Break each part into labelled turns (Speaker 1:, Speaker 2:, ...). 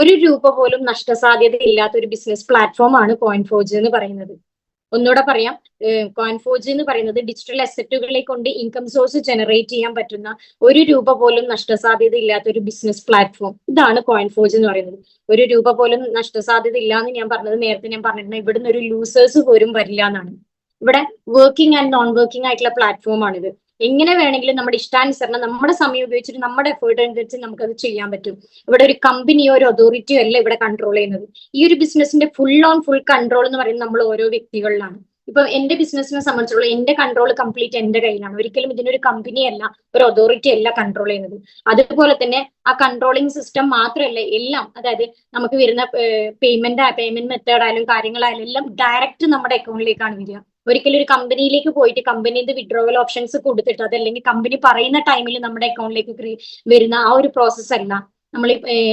Speaker 1: ഒരു രൂപ പോലും നഷ്ടസാധ്യത ഇല്ലാത്ത ഒരു ബിസിനസ് പ്ലാറ്റ്ഫോം ആണ് കോയിൻഫോജ് എന്ന് പറയുന്നത്. ഒന്നുകൂടെ പറയാം. കോയിൻഫോജ് എന്ന് പറയുന്നത് ഡിജിറ്റൽ അസറ്റുകളെ കൊണ്ട് ഇൻകം സോഴ്സ് ജനറേറ്റ് ചെയ്യാൻ പറ്റുന്ന ഒരു രൂപ പോലും നഷ്ടസാധ്യത ഇല്ലാത്ത ഒരു ബിസിനസ് പ്ലാറ്റ്ഫോം ഇതാണ് കോയിൻഫോജ് എന്ന് പറയുന്നത്. ഒരു രൂപ പോലും നഷ്ടസാധ്യത ഇല്ല എന്ന് ഞാൻ പറഞ്ഞത് നേരത്തെ ഞാൻ പറഞ്ഞിട്ടുണ്ട് ഇവിടുന്ന് ഒരു ലൂസേഴ്സ് പോലും വരില്ല എന്നാണ്. ഇവിടെ വർക്കിംഗ് ആൻഡ് നോൺ വർക്കിംഗ് ആയിട്ടുള്ള പ്ലാറ്റ്ഫോം ആണിത്. എങ്ങനെ വേണമെങ്കിലും നമ്മുടെ ഇഷ്ടാനുസരണം നമ്മുടെ സമയം ഉപയോഗിച്ചിട്ട് നമ്മുടെ എഫേർട്ട് അനുസരിച്ച് നമുക്കത് ചെയ്യാൻ പറ്റും. ഇവിടെ ഒരു കമ്പനിയോ ഒരു അതോറിറ്റിയോ അല്ല ഇവിടെ കൺട്രോൾ ചെയ്യുന്നത്. ഈ ഒരു ബിസിനസിന്റെ ഫുൾ ഓൺ ഫുൾ കൺട്രോൾ എന്ന് പറയുന്നത് നമ്മൾ ഓരോ വ്യക്തികളിലാണ്. ഇപ്പൊ എന്റെ ബിസിനസിനെ സംബന്ധിച്ചുള്ള എന്റെ കൺട്രോൾ കംപ്ലീറ്റ് എന്റെ കയ്യിലാണ്. ഒരിക്കലും ഇതിനൊരു കമ്പനി അല്ല ഒരു അതോറിറ്റി അല്ല കൺട്രോൾ ചെയ്യുന്നത്. അതുപോലെ തന്നെ ആ കൺട്രോളിങ് സിസ്റ്റം മാത്രമല്ല എല്ലാം അതായത് നമുക്ക് വരുന്ന പേയ്മെന്റ് പേയ്മെന്റ് മെത്തേഡ് ആയാലും കാര്യങ്ങളായാലും എല്ലാം ഡയറക്റ്റ് നമ്മുടെ അക്കൗണ്ടിലേക്കാണ് വരിക. ഒരിക്കലും ഒരു കമ്പനിയിലേക്ക് പോയിട്ട് കമ്പനി വിഡ്രോവൽ ഓപ്ഷൻസ് കൊടുത്തിട്ട് അതല്ലെങ്കിൽ കമ്പനി പറയുന്ന ടൈമിൽ നമ്മുടെ അക്കൗണ്ടിലേക്ക് വരുന്ന ആ ഒരു പ്രോസസ് അല്ല. നമ്മൾ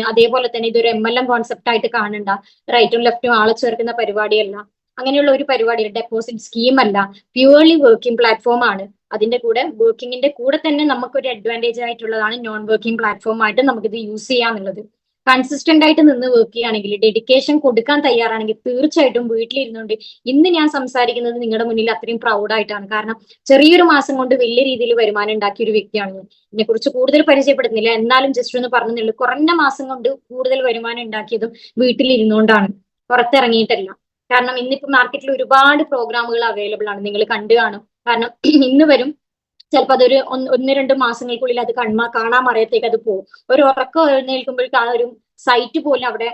Speaker 1: അതേപോലെ തന്നെ ഇതൊരു എം എൽ എം കോൺസെപ്റ്റ് ആയിട്ട് കാണണ്ട. റൈറ്റും ലെഫ്റ്റും ആളെ ചേർക്കുന്ന പരിപാടിയല്ല. അങ്ങനെയുള്ള ഒരു പരിപാടി ഡെപ്പോസിറ്റ് സ്കീം അല്ല. പ്യുവർലി വർക്കിംഗ് പ്ലാറ്റ്ഫോം ആണ്. അതിന്റെ കൂടെ വർക്കിങ്ങിന്റെ കൂടെ തന്നെ നമുക്കൊരു അഡ്വാന്റേജ് ആയിട്ടുള്ളതാണ് നോൺ വർക്കിംഗ് പ്ലാറ്റ്ഫോം ആയിട്ട് നമുക്കിത് യൂസ് ചെയ്യാന്നുള്ളത്. കൺസിസ്റ്റന്റ് ആയിട്ട് നിന്ന് വർക്ക് ചെയ്യുകയാണെങ്കിൽ ഡെഡിക്കേഷൻ കൊടുക്കാൻ തയ്യാറാണെങ്കിൽ തീർച്ചയായിട്ടും വീട്ടിലിരുന്നുകൊണ്ട് ഇന്ന് ഞാൻ സംസാരിക്കുന്നത് നിങ്ങളുടെ മുന്നിൽ അത്രയും പ്രൗഡായിട്ടാണ് കാരണം ചെറിയൊരു മാസം കൊണ്ട് വലിയ രീതിയിൽ വരുമാനം ഉണ്ടാക്കിയ ഒരു വ്യക്തിയാണ് ഞാൻ. കുറിച്ച് കൂടുതൽ പരിചയപ്പെടുന്നില്ല. എന്നാലും ജസ്റ്റ് ഒന്ന് പറഞ്ഞുള്ളൂ കുറഞ്ഞ മാസം കൊണ്ട് കൂടുതൽ വരുമാനം ഉണ്ടാക്കിയതും വീട്ടിലിരുന്നുകൊണ്ടാണ്. പുറത്തിറങ്ങിയിട്ടല്ല. കാരണം ഇന്നിപ്പോ മാർക്കറ്റിൽ ഒരുപാട് പ്രോഗ്രാമുകൾ അവൈലബിൾ ആണ്. നിങ്ങൾ കണ്ടു കാണും. കാരണം ഇന്ന് വരും ചിലപ്പോൾ അതൊരു ഒന്ന് രണ്ട് മാസങ്ങൾക്കുള്ളിൽ അത് കണ്മ കാണാൻ അറിയത്തേക്ക് അത് പോകും ഒരു ഉറക്കം എഴുന്നേൽക്കുമ്പോഴേക്ക് ആ ഒരു സൈറ്റ് പോലും അവിടെ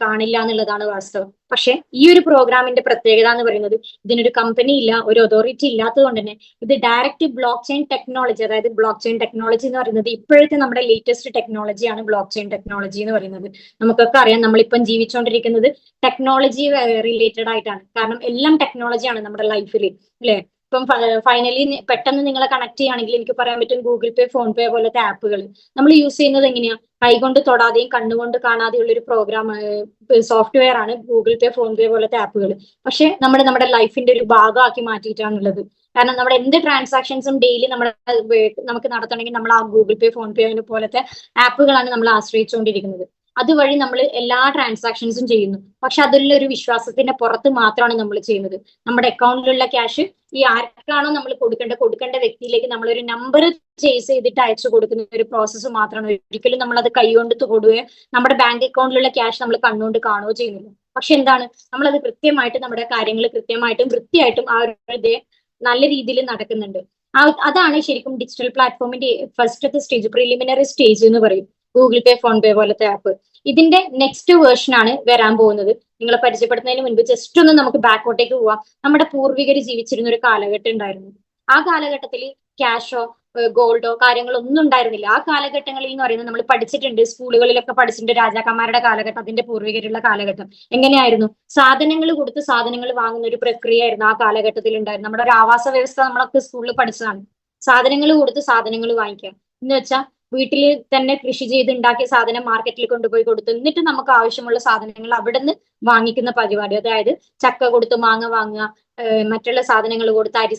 Speaker 1: കാണില്ല എന്നുള്ളതാണ് വാസ്തവം. പക്ഷെ ഈ ഒരു പ്രോഗ്രാമിന്റെ പ്രത്യേകത എന്ന് പറയുന്നത് ഇതിനൊരു കമ്പനി ഇല്ല ഒരു അതോറിറ്റി ഇല്ലാത്തത് കൊണ്ട് തന്നെ ഇത് ഡയറക്റ്റ് ബ്ലോക്ക് ചെയിൻ ടെക്നോളജി അതായത് ബ്ലോക്ക് ചെയിൻ ടെക്നോളജി എന്ന് പറയുന്നത് ഇപ്പോഴത്തെ നമ്മുടെ ലേറ്റസ്റ്റ് ടെക്നോളജിയാണ് ബ്ലോക്ക് ചെയിൻ ടെക്നോളജി എന്ന് പറയുന്നത്. നമുക്കൊക്കെ അറിയാം നമ്മളിപ്പം ജീവിച്ചുകൊണ്ടിരിക്കുന്നത് ടെക്നോളജി റിലേറ്റഡ് ആയിട്ടാണ്. കാരണം എല്ലാം ടെക്നോളജിയാണ് നമ്മുടെ ലൈഫിൽ അല്ലെ? ഇപ്പം ഫൈനലി പെട്ടെന്ന് നിങ്ങളെ കണക്ട് ചെയ്യുകയാണെങ്കിൽ എനിക്ക് പറയാൻ പറ്റും ഗൂഗിൾ പേ ഫോൺ പേ പോലത്തെ ആപ്പുകൾ നമ്മൾ യൂസ് ചെയ്യുന്നത് എങ്ങനെയാ? കൈകൊണ്ട് തൊടാതെയും കണ്ണുകൊണ്ട് കാണാതെയുള്ള ഒരു പ്രോഗ്രാം സോഫ്റ്റ്വെയർ ആണ് ഗൂഗിൾ പേ ഫോൺ പേ പോലത്തെ ആപ്പുകൾ പക്ഷെ നമ്മൾ നമ്മുടെ ലൈഫിന്റെ ഒരു ഭാഗമാക്കി മാറ്റിയിട്ടാണുള്ളത്. കാരണം നമ്മുടെ എന്ത് ട്രാൻസാക്ഷൻസും ഡെയിലി നമ്മുടെ നമുക്ക് നടത്തണമെങ്കിൽ നമ്മൾ ആ ഗൂഗിൾ പേ ഫോൺ പേ പോലത്തെ ആപ്പുകളാണ് നമ്മൾ ആശ്രയിച്ചുകൊണ്ടിരിക്കുന്നത്. അതുവഴി നമ്മൾ എല്ലാ ട്രാൻസാക്ഷൻസും ചെയ്യുന്നു. പക്ഷെ അതിലുള്ള ഒരു വിശ്വാസത്തിന്റെ പുറത്ത് മാത്രമാണ് നമ്മൾ ചെയ്യുന്നത്. നമ്മുടെ അക്കൗണ്ടിലുള്ള ക്യാഷ് ഈ ആർക്കാണോ നമ്മൾ കൊടുക്കേണ്ട കൊടുക്കേണ്ട വ്യക്തിയിലേക്ക് നമ്മൾ ഒരു നമ്പർ ചേസ് ചെയ്തിട്ട് അയച്ചു കൊടുക്കുന്ന ഒരു പ്രോസസ്സ് മാത്രമാണ്. ഒരിക്കലും നമ്മൾ അത് കൈകൊണ്ട് തൊടുകയോ നമ്മുടെ ബാങ്ക് അക്കൗണ്ടിലുള്ള ക്യാഷ് നമ്മൾ കണ്ണുകൊണ്ട് കാണുകയോ ചെയ്യുന്നില്ല. പക്ഷെ എന്താണ്? നമ്മളത് കൃത്യമായിട്ട് നമ്മുടെ കാര്യങ്ങൾ കൃത്യമായിട്ടും വൃത്തിയായിട്ടും ആ ഒരു നല്ല രീതിയിൽ നടക്കുന്നുണ്ട്. അതാണ് ശരിക്കും ഡിജിറ്റൽ പ്ലാറ്റ്ഫോമിന്റെ ഫസ്റ്റത്തെ സ്റ്റേജ് പ്രിലിമിനറി സ്റ്റേജ് എന്ന് പറയും. ഗൂഗിൾ പേ ഫോൺ പേ പോലത്തെ ആപ്പ് ഇതിന്റെ നെക്സ്റ്റ് വേർഷൻ ആണ് വരാൻ പോകുന്നത്. നിങ്ങളെ പരിചയപ്പെടുത്തുന്നതിന് മുൻപ് ജസ്റ്റ് ഒന്ന് നമുക്ക് ബാക്കോട്ടേക്ക് പോവാം. നമ്മുടെ പൂർവികർ ജീവിച്ചിരുന്ന ഒരു കാലഘട്ടം ഉണ്ടായിരുന്നു. ആ കാലഘട്ടത്തിൽ ക്യാഷോ ഗോൾഡോ കാര്യങ്ങളോ ഒന്നും ഉണ്ടായിരുന്നില്ല. ആ കാലഘട്ടങ്ങളിൽ എന്ന് പറയുന്നത് നമ്മൾ പഠിച്ചിട്ടുണ്ട്. സ്കൂളുകളിലൊക്കെ പഠിച്ചിട്ടുണ്ട് രാജാക്കന്മാരുടെ കാലഘട്ടം അതിന്റെ പൂർവികരുള്ള കാലഘട്ടം. എങ്ങനെയായിരുന്നു? സാധനങ്ങൾ കൊടുത്ത് സാധനങ്ങൾ വാങ്ങുന്ന ഒരു പ്രക്രിയയായിരുന്നു ആ കാലഘട്ടത്തിൽ ഉണ്ടായിരുന്നു നമ്മുടെ ഒരു ആവാസ വ്യവസ്ഥ നമ്മളൊക്കെ സ്കൂളിൽ പഠിച്ചതാണ്. സാധനങ്ങൾ കൊടുത്ത് സാധനങ്ങൾ വാങ്ങിക്കുക. എന്ന് വെച്ചാൽ വീട്ടിൽ തന്നെ കൃഷി ചെയ്ത് ഉണ്ടാക്കിയ സാധനം മാർക്കറ്റിൽ കൊണ്ടുപോയി കൊടുത്തു എന്നിട്ട് നമുക്ക് ആവശ്യമുള്ള സാധനങ്ങൾ അവിടെ നിന്ന് വാങ്ങിക്കുന്ന പരിപാടി. അതായത് ചക്ക കൊടുത്ത് മാങ്ങ വാങ്ങുക മറ്റുള്ള സാധനങ്ങൾ കൊടുത്ത് അരി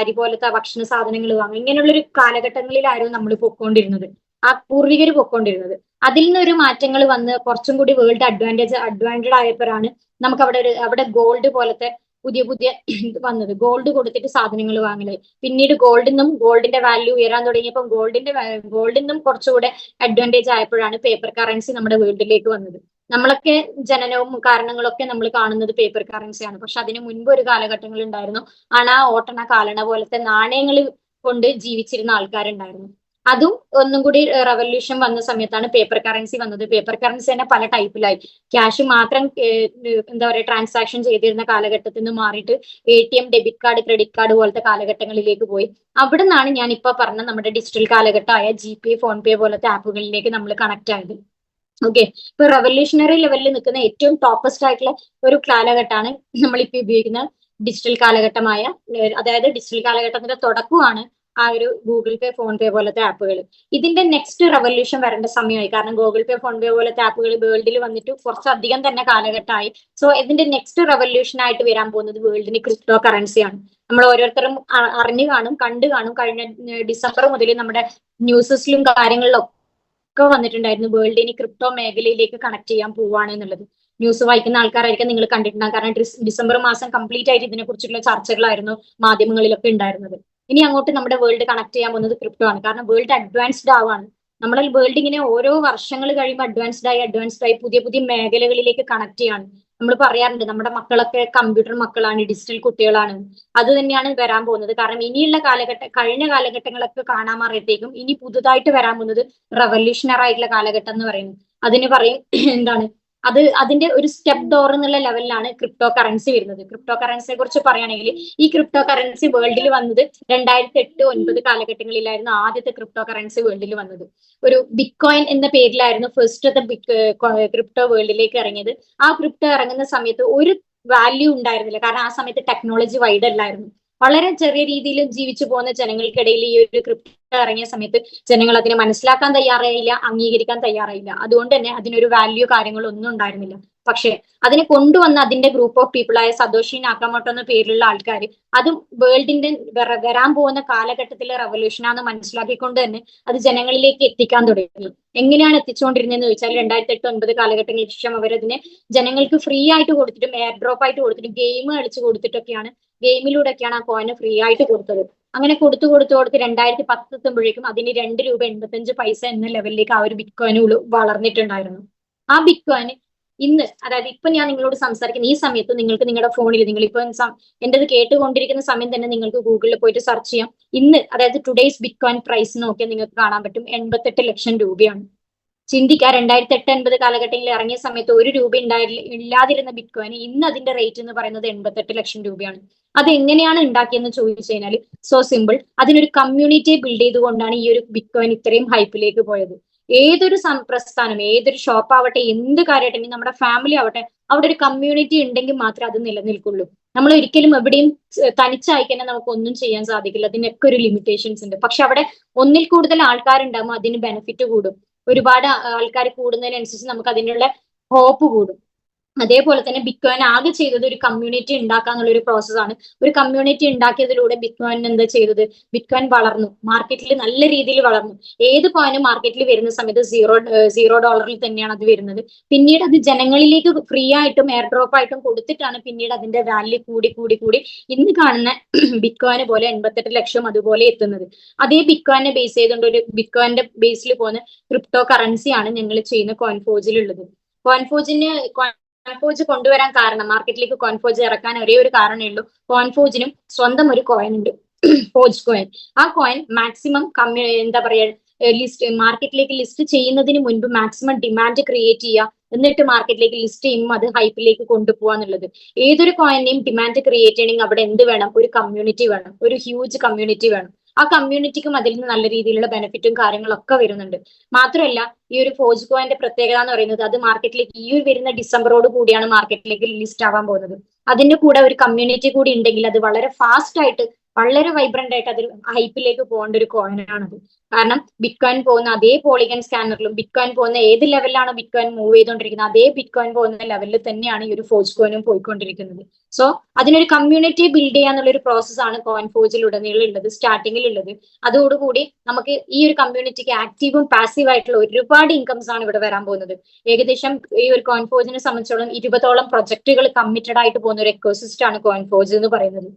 Speaker 1: അരി പോലത്തെ ഭക്ഷണ സാധനങ്ങൾ വാങ്ങുക. ഇങ്ങനെയുള്ള ഒരു കാലഘട്ടങ്ങളിലായിരുന്നു നമ്മൾ പൊക്കോണ്ടിരുന്നത്. ആ പൂർവികർ പൊക്കോണ്ടിരുന്നത്. അതിൽ നിന്നൊരു മാറ്റങ്ങൾ വന്ന് കുറച്ചും കൂടി വേൾഡ് അഡ്വാന്റേജ് അഡ്വാന്റഡ് ആയപ്പോഴാണ് നമുക്ക് അവിടെ ഒരു അവിടെ ഗോൾഡ് പോലത്തെ പുതിയ പുതിയ വന്നത്. ഗോൾഡ് കൊടുത്തിട്ട് സാധനങ്ങൾ വാങ്ങൽ. പിന്നീട് ഗോൾഡിന്നും ഗോൾഡിന്റെ വാല്യൂ ഉയരാൻ തുടങ്ങിയപ്പോൾ ഗോൾഡിന്റെ ഗോൾഡിന്നും കുറച്ചുകൂടെ അഡ്വാന്റേജ് ആയപ്പോഴാണ് പേപ്പർ കറൻസി നമ്മുടെ വേൾഡിലേക്ക് വന്നത്. നമ്മളൊക്കെ ജനനവും കാരണങ്ങളൊക്കെ നമ്മൾ കാണുന്നത് പേപ്പർ കറൻസിയാണ് പക്ഷെ അതിന് മുൻപ് ഒരു കാലഘട്ടങ്ങൾ ഉണ്ടായിരുന്നു. അണ ഓട്ടണ കാലണ പോലത്തെ നാണയങ്ങൾ കൊണ്ട് ജീവിച്ചിരുന്ന ആൾക്കാരുണ്ടായിരുന്നു. അതും ഒന്നും കൂടി റവല്യൂഷൻ വന്ന സമയത്താണ് പേപ്പർ കറൻസി വന്നത്. പേപ്പർ കറൻസി തന്നെ പല ടൈപ്പിലായി ക്യാഷ് മാത്രം എന്താ പറയുക ട്രാൻസാക്ഷൻ ചെയ്തിരുന്ന കാലഘട്ടത്തിൽ നിന്ന് മാറിയിട്ട് A T M debit card credit card പോലത്തെ കാലഘട്ടങ്ങളിലേക്ക് പോയി. അവിടെ നിന്നാണ് ഞാൻ ഇപ്പൊ പറഞ്ഞ നമ്മുടെ ഡിജിറ്റൽ കാലഘട്ടമായ ജി പേ ഫോൺ പേ പോലത്തെ ആപ്പുകളിലേക്ക് നമ്മൾ കണക്ട് ആയത്. ഓക്കെ ഇപ്പൊ റവല്യൂഷണറി ലെവലിൽ നിൽക്കുന്ന ഏറ്റവും ടോപ്പസ്റ്റ് ആയിട്ടുള്ള ഒരു കാലഘട്ടമാണ് നമ്മളിപ്പോ ഉപയോഗിക്കുന്ന ഡിജിറ്റൽ കാലഘട്ടമായ അതായത് ഡിജിറ്റൽ കാലഘട്ടത്തിന്റെ തുടക്കമാണ് ആ ഒരു ഗൂഗിൾ പേ ഫോൺ പേ പോലത്തെ ആപ്പുകൾ. ഇതിന്റെ നെക്സ്റ്റ് റെവല്യൂഷൻ വരേണ്ട സമയമായി. കാരണം ഗൂഗിൾ പേ ഫോൺ പേ പോലത്തെ ആപ്പുകൾ വേൾഡിൽ വന്നിട്ട് കുറച്ചധികം തന്നെ കാലഘട്ടമായി. സോ ഇതിന്റെ നെക്സ്റ്റ് റെവല്യൂഷൻ ആയിട്ട് വരാൻ പോകുന്നത് വേൾഡിന് ക്രിപ്റ്റോ കറൻസിയാണ് നമ്മൾ ഓരോരുത്തരും അറിഞ്ഞു കാണും കണ്ടു കാണും. കഴിഞ്ഞ ഡിസംബർ മുതൽ നമ്മുടെ ന്യൂസസിലും കാര്യങ്ങളിലും ഒക്കെ വന്നിട്ടുണ്ടായിരുന്നു വേൾഡ് ഇനി ക്രിപ്റ്റോ മേഖലയിലേക്ക് കണക്ട് ചെയ്യാൻ പോവാണ് എന്നുള്ളത്. ന്യൂസ് വായിക്കുന്ന ആൾക്കാരായിരിക്കും നിങ്ങൾ കണ്ടിട്ടുണ്ടാകും കാരണം ഡിസംബർ മാസം കംപ്ലീറ്റ് ആയിട്ട് ഇതിനെ കുറിച്ചുള്ള ചർച്ചകളായിരുന്നു മാധ്യമങ്ങളിലൊക്കെ ഉണ്ടായിരുന്നത്. ഇനി അങ്ങോട്ട് നമ്മുടെ വേൾഡ് കണക്ട് ചെയ്യാൻ പോകുന്നത് ക്രിപ്റ്റോ ആണ്. കാരണം വേൾഡ് അഡ്വാൻസ്ഡ് ആവാണ്. നമ്മുടെ വേൾഡ് ഇങ്ങനെ ഓരോ വർഷങ്ങൾ കഴിയുമ്പോൾ അഡ്വാൻസ്ഡ് ആയി അഡ്വാൻസ്ഡ് ആയി പുതിയ പുതിയ മേഖലകളിലേക്ക് കണക്ട് ചെയ്യാണ്. നമ്മൾ പറയാറുണ്ട് നമ്മുടെ മക്കളൊക്കെ കമ്പ്യൂട്ടർ മക്കളാണ് ഡിജിറ്റൽ കുട്ടികളാണ്. അത് തന്നെയാണ് വരാൻ പോകുന്നത്. കാരണം ഇനിയുള്ള കാലഘട്ട കഴിഞ്ഞ കാലഘട്ടങ്ങളൊക്കെ കാണാൻ മാറിയത്തേക്കും ഇനി പുതുതായിട്ട് വരാൻ പോകുന്നത് റവല്യൂഷണറായിട്ടുള്ള കാലഘട്ടം എന്ന് പറയുന്നത് അതിന് പറയും എന്താണ് അത് അതിന്റെ ഒരു സ്റ്റെപ്പ് ഡോർ എന്നുള്ള ലെവലിലാണ് ക്രിപ്റ്റോ കറൻസി വരുന്നത്. ക്രിപ്റ്റോ കറൻസിയെ കുറിച്ച് പറയുകയാണെങ്കിൽ ഈ ക്രിപ്റ്റോ കറൻസി വേൾഡിൽ വന്നത് രണ്ടായിരത്തി എട്ട് ഒൻപത് കാലഘട്ടങ്ങളിലായിരുന്നു ആദ്യത്തെ ക്രിപ്റ്റോ കറൻസി വേൾഡിൽ വന്നത്. ഒരു ബിറ്റ്കോയിൻ എന്ന പേരിലായിരുന്നു ഫസ്റ്റത്തെ ക്രിപ്റ്റോ വേൾഡിലേക്ക് ഇറങ്ങിയത്. ആ ക്രിപ്റ്റോ ഇറങ്ങുന്ന സമയത്ത് ഒരു വാല്യൂ ഉണ്ടായിരുന്നില്ല. കാരണം ആ സമയത്ത് ടെക്നോളജി വൈഡ് അല്ലായിരുന്നു. വളരെ ചെറിയ രീതിയിൽ ജീവിച്ചു പോകുന്ന ജനങ്ങൾക്കിടയിൽ ഈ ഒരു ക്രിപ്റ്റോ ഇറങ്ങിയ സമയത്ത് ജനങ്ങൾ അതിനെ മനസ്സിലാക്കാൻ തയ്യാറായില്ല അംഗീകരിക്കാൻ തയ്യാറായില്ല. അതുകൊണ്ട് തന്നെ അതിനൊരു വാല്യൂ കാര്യങ്ങളൊന്നും ഉണ്ടായിരുന്നില്ല. പക്ഷെ അതിനെ കൊണ്ടുവന്ന അതിന്റെ ഗ്രൂപ്പ് ഓഫ് പീപ്പിൾ ആയ സതോഷി നാക്കമോട്ടോ എന്ന പേരിലുള്ള ആൾക്കാർ അതും വേൾഡിന്റെ വര- വരാൻ പോകുന്ന കാലഘട്ടത്തിലെ റവല്യൂഷനാന്ന് മനസ്സിലാക്കിക്കൊണ്ട് തന്നെ അത് ജനങ്ങളിലേക്ക് എത്തിക്കാൻ തുടങ്ങി. എങ്ങനെയാണ് എത്തിച്ചുകൊണ്ടിരുന്നതെന്ന് ചോദിച്ചാൽ രണ്ടായിരത്തി എട്ട് ഒൻപത് കാലഘട്ടങ്ങൾക്ക് ശേഷം അവരതിനെ ജനങ്ങൾക്ക് ഫ്രീ ആയിട്ട് കൊടുത്തിട്ടും എയർ ഡ്രോപ്പ് ആയിട്ട് കൊടുത്തിട്ടും ഗെയിം കളിച്ച് കൊടുത്തിട്ടൊക്കെയാണ് ഗെയിമിലൂടെയൊക്കെയാണ് ആ കോയിന് ഫ്രീ ആയിട്ട് കൊടുത്തത്. അങ്ങനെ കൊടുത്തു കൊടുത്തു കൊടുത്ത് രണ്ടായിരത്തി പത്ത് എത്തുമ്പോഴേക്കും അതിന് രണ്ട് രൂപ എൺപത്തഞ്ച് പൈസ എന്ന ലെവലിലേക്ക് ആ ഒരു ബിറ്റ് കോയിന് വളർന്നിട്ടുണ്ടായിരുന്നു. ആ ബിറ്റ് കോയിന് ഇന്ന് അതായത് ഇപ്പൊ ഞാൻ നിങ്ങളോട് സംസാരിക്കുന്ന ഈ സമയത്ത് നിങ്ങൾക്ക് നിങ്ങളുടെ ഫോണിൽ നിങ്ങൾ ഇപ്പൊ എന്റേത് കേട്ടുകൊണ്ടിരിക്കുന്ന സമയം തന്നെ നിങ്ങൾക്ക് ഗൂഗിളിൽ പോയിട്ട് സെർച്ച് ചെയ്യാം. ഇന്ന് അതായത് ടുഡേയ്സ് ബിറ്റ്കോയിൻ പ്രൈസ് നോക്കിയാൽ നിങ്ങൾക്ക് കാണാൻ പറ്റും എൺപത്തെട്ട് ലക്ഷം രൂപയാണ്. ചിന്തിക്കുക രണ്ടായിരത്തി എട്ട് എൺപത് കാലഘട്ടങ്ങളിൽ ഇറങ്ങിയ സമയത്ത് ഒരു രൂപ ഉണ്ടായില്ല ഇല്ലാതിരുന്ന ബിറ്റ് കോയിൻ ഇന്ന് അതിന്റെ റേറ്റ് എന്ന് പറയുന്നത് എൺപത്തെട്ട് ലക്ഷം രൂപയാണ്. അത് എങ്ങനെയാണ് ഉണ്ടാക്കിയെന്ന് ചോദിച്ചു കഴിഞ്ഞാൽ സോ സിമ്പിൾ അതിനൊരു കമ്മ്യൂണിറ്റിയെ ബിൽഡ് ചെയ്തുകൊണ്ടാണ് ഈ ഒരു ബിറ്റ്കോയിൻ ഇത്രയും ഹൈപ്പിലേക്ക് പോയത്. ഏതൊരു പ്രസ്ഥാനം ഏതൊരു ഷോപ്പ് ആവട്ടെ എന്ത് കാര്യമാവട്ടെ നമ്മുടെ ഫാമിലി ആവട്ടെ അവിടെ ഒരു കമ്മ്യൂണിറ്റി ഉണ്ടെങ്കിൽ മാത്രമേ അത് നിലനിൽക്കുള്ളൂ. നമ്മൾ ഒരിക്കലും എവിടെയും തനിച്ചായിക്കന്നെ നമുക്ക് ഒന്നും ചെയ്യാൻ സാധിക്കില്ല. അതിനൊക്കെ ഒരു ലിമിറ്റേഷൻസ് ഉണ്ട്. പക്ഷെ അവിടെ ഒന്നിൽ കൂടുതൽ ആൾക്കാരുണ്ടാകുമ്പോൾ അതിന് ബെനിഫിറ്റ് കൂടും. ഒരുപാട് ആൾക്കാർ കൂടുന്നതിനനുസരിച്ച് നമുക്ക് അതിനുള്ള ഹോപ്പ് കൂടും. അതേപോലെ തന്നെ ബിറ്റ്കോയിൻ ആകെ ചെയ്തത് ഒരു കമ്മ്യൂണിറ്റി ഉണ്ടാക്കുക എന്നുള്ള ഒരു പ്രോസസ്സാണ് ഒരു കമ്മ്യൂണിറ്റി ഉണ്ടാക്കിയതിലൂടെ ബിറ്റ്കോയിൻ എന്താ ചെയ്തത്? ബിറ്റ്കോയിൻ വളർന്നു. മാർക്കറ്റിൽ നല്ല രീതിയിൽ വളർന്നു. ഏത് കോയിനും മാർക്കറ്റിൽ വരുന്ന സമയത്ത് സീറോ സീറോ ഡോളറിൽ തന്നെയാണ് അത് വരുന്നത്. പിന്നീട് അത് ജനങ്ങളിലേക്ക് ഫ്രീ ആയിട്ടും എയർ ഡ്രോപ്പ് ആയിട്ടും കൊടുത്തിട്ടാണ് പിന്നീട് അതിന്റെ വാല്യൂ കൂടി കൂടി കൂടി ഇന്ന് കാണുന്ന ബിറ്റ്കോയിനെ പോലെ എൺപത്തെട്ട് ലക്ഷം അതുപോലെ എത്തുന്നത്. അതേ ബിറ്റ്കോയിനെ ബേസ് ചെയ്തുകൊണ്ട് ഒരു ബിറ്റ്കോയിന്റെ ബേസിൽ പോകുന്ന ക്രിപ്റ്റോ കറൻസിയാണ് ഞങ്ങൾ ചെയ്യുന്ന കോയിൻഫോജിലുള്ളത് കോയിൻഫോജിന് കോൺഫോജ് കൊണ്ടുവരാൻ കാരണം മാർക്കറ്റിലേക്ക് കോൺഫോജ് ഇറക്കാൻ ഒരേ ഒരു കാരണമേ ഉള്ളൂ. കോൺഫോജിനും സ്വന്തം ഒരു കോയിൻ ഉണ്ട്. ഫോജ് കോയിൻ ആ കോയിൻ മാക്സിമം കമ്മി എന്താ പറയുക ലിസ്റ്റ് മാർക്കറ്റിലേക്ക് ലിസ്റ്റ് ചെയ്യുന്നതിന് മുൻപ് മാക്സിമം ഡിമാൻഡ് ക്രിയേറ്റ് ചെയ്യുക. എന്നിട്ട് മാർക്കറ്റിലേക്ക് ലിസ്റ്റ് ചെയ്യുമ്പോൾ അത് ഹൈപ്പിലേക്ക് കൊണ്ടുപോകുക എന്നുള്ളത്. ഏതൊരു കോയിനെയും ഡിമാൻഡ് ക്രിയേറ്റ് ചെയ്യണമെങ്കിൽ അവിടെ എന്ത് വേണം? ഒരു കമ്മ്യൂണിറ്റി വേണം. ഒരു ഹ്യൂജ് കമ്മ്യൂണിറ്റി വേണം. ആ കമ്മ്യൂണിറ്റിക്കും അതിൽ നിന്ന് നല്ല രീതിയിലുള്ള ബെനിഫിറ്റും കാര്യങ്ങളൊക്കെ വരുന്നുണ്ട്. മാത്രമല്ല ഈ ഒരു ഫോജ് കോയിന്റെ പ്രത്യേകത എന്ന് പറയുന്നത് അത് മാർക്കറ്റിലേക്ക് ഈ വരുന്ന ഡിസംബറോട് കൂടിയാണ് മാർക്കറ്റിലേക്ക് ലിസ്റ്റ് ആവാൻ പോകുന്നത്. അതിന്റെ കൂടെ ഒരു കമ്മ്യൂണിറ്റി കൂടി ഉണ്ടെങ്കിൽ അത് വളരെ ഫാസ്റ്റ് ആയിട്ട് വളരെ വൈബ്രന്റ് ആയിട്ട് അതൊരു ഹൈപ്പിലേക്ക് പോകേണ്ട ഒരു കോയിനാണത് കാരണം ബിറ്റ്കോയിൻ പോകുന്ന അതേ പോളിഗൺ സ്കാനറിലും ബിറ്റ്കോയിൻ പോകുന്ന ഏത് ലെവലിലാണ് ബിറ്റ്കോയിൻ മൂവ് ചെയ്തുകൊണ്ടിരിക്കുന്നത് അതേ ബിറ്റ്കോയിൻ പോകുന്ന ലെവലിൽ തന്നെയാണ് ഈ ഒരു ഫോജ് കോയിനും പോയിക്കൊണ്ടിരിക്കുന്നത്. സോ അതിനൊരു കമ്മ്യൂണിറ്റി ബിൽഡ് ചെയ്യാന്നുള്ള ഒരു പ്രോസസ്സാണ് കോയിൻ ഫോജിൽ ഉടനീളം ഉള്ളത് സ്റ്റാർട്ടിങ്ങിൽ ഉള്ളത്. അതോടുകൂടി നമുക്ക് ഈ ഒരു കമ്മ്യൂണിറ്റിക്ക് ആക്റ്റീവും പാസീവ് ആയിട്ടുള്ള ഒരുപാട് ഇൻകംസ് ആണ് ഇവിടെ വരാൻ പോകുന്നത്. ഏകദേശം ഈ ഒരു കോയിൻ ഫോജിനെ സംബന്ധിച്ചോളം ഇരുപതോളം പ്രൊജക്ടുകൾ കമ്മിറ്റഡ് ആയിട്ട് പോകുന്ന ഒരു എക്കോസിസ്റ്റാണ് ആണ് കോയിൻ ഫോജ് എന്ന് പറയുന്നത്.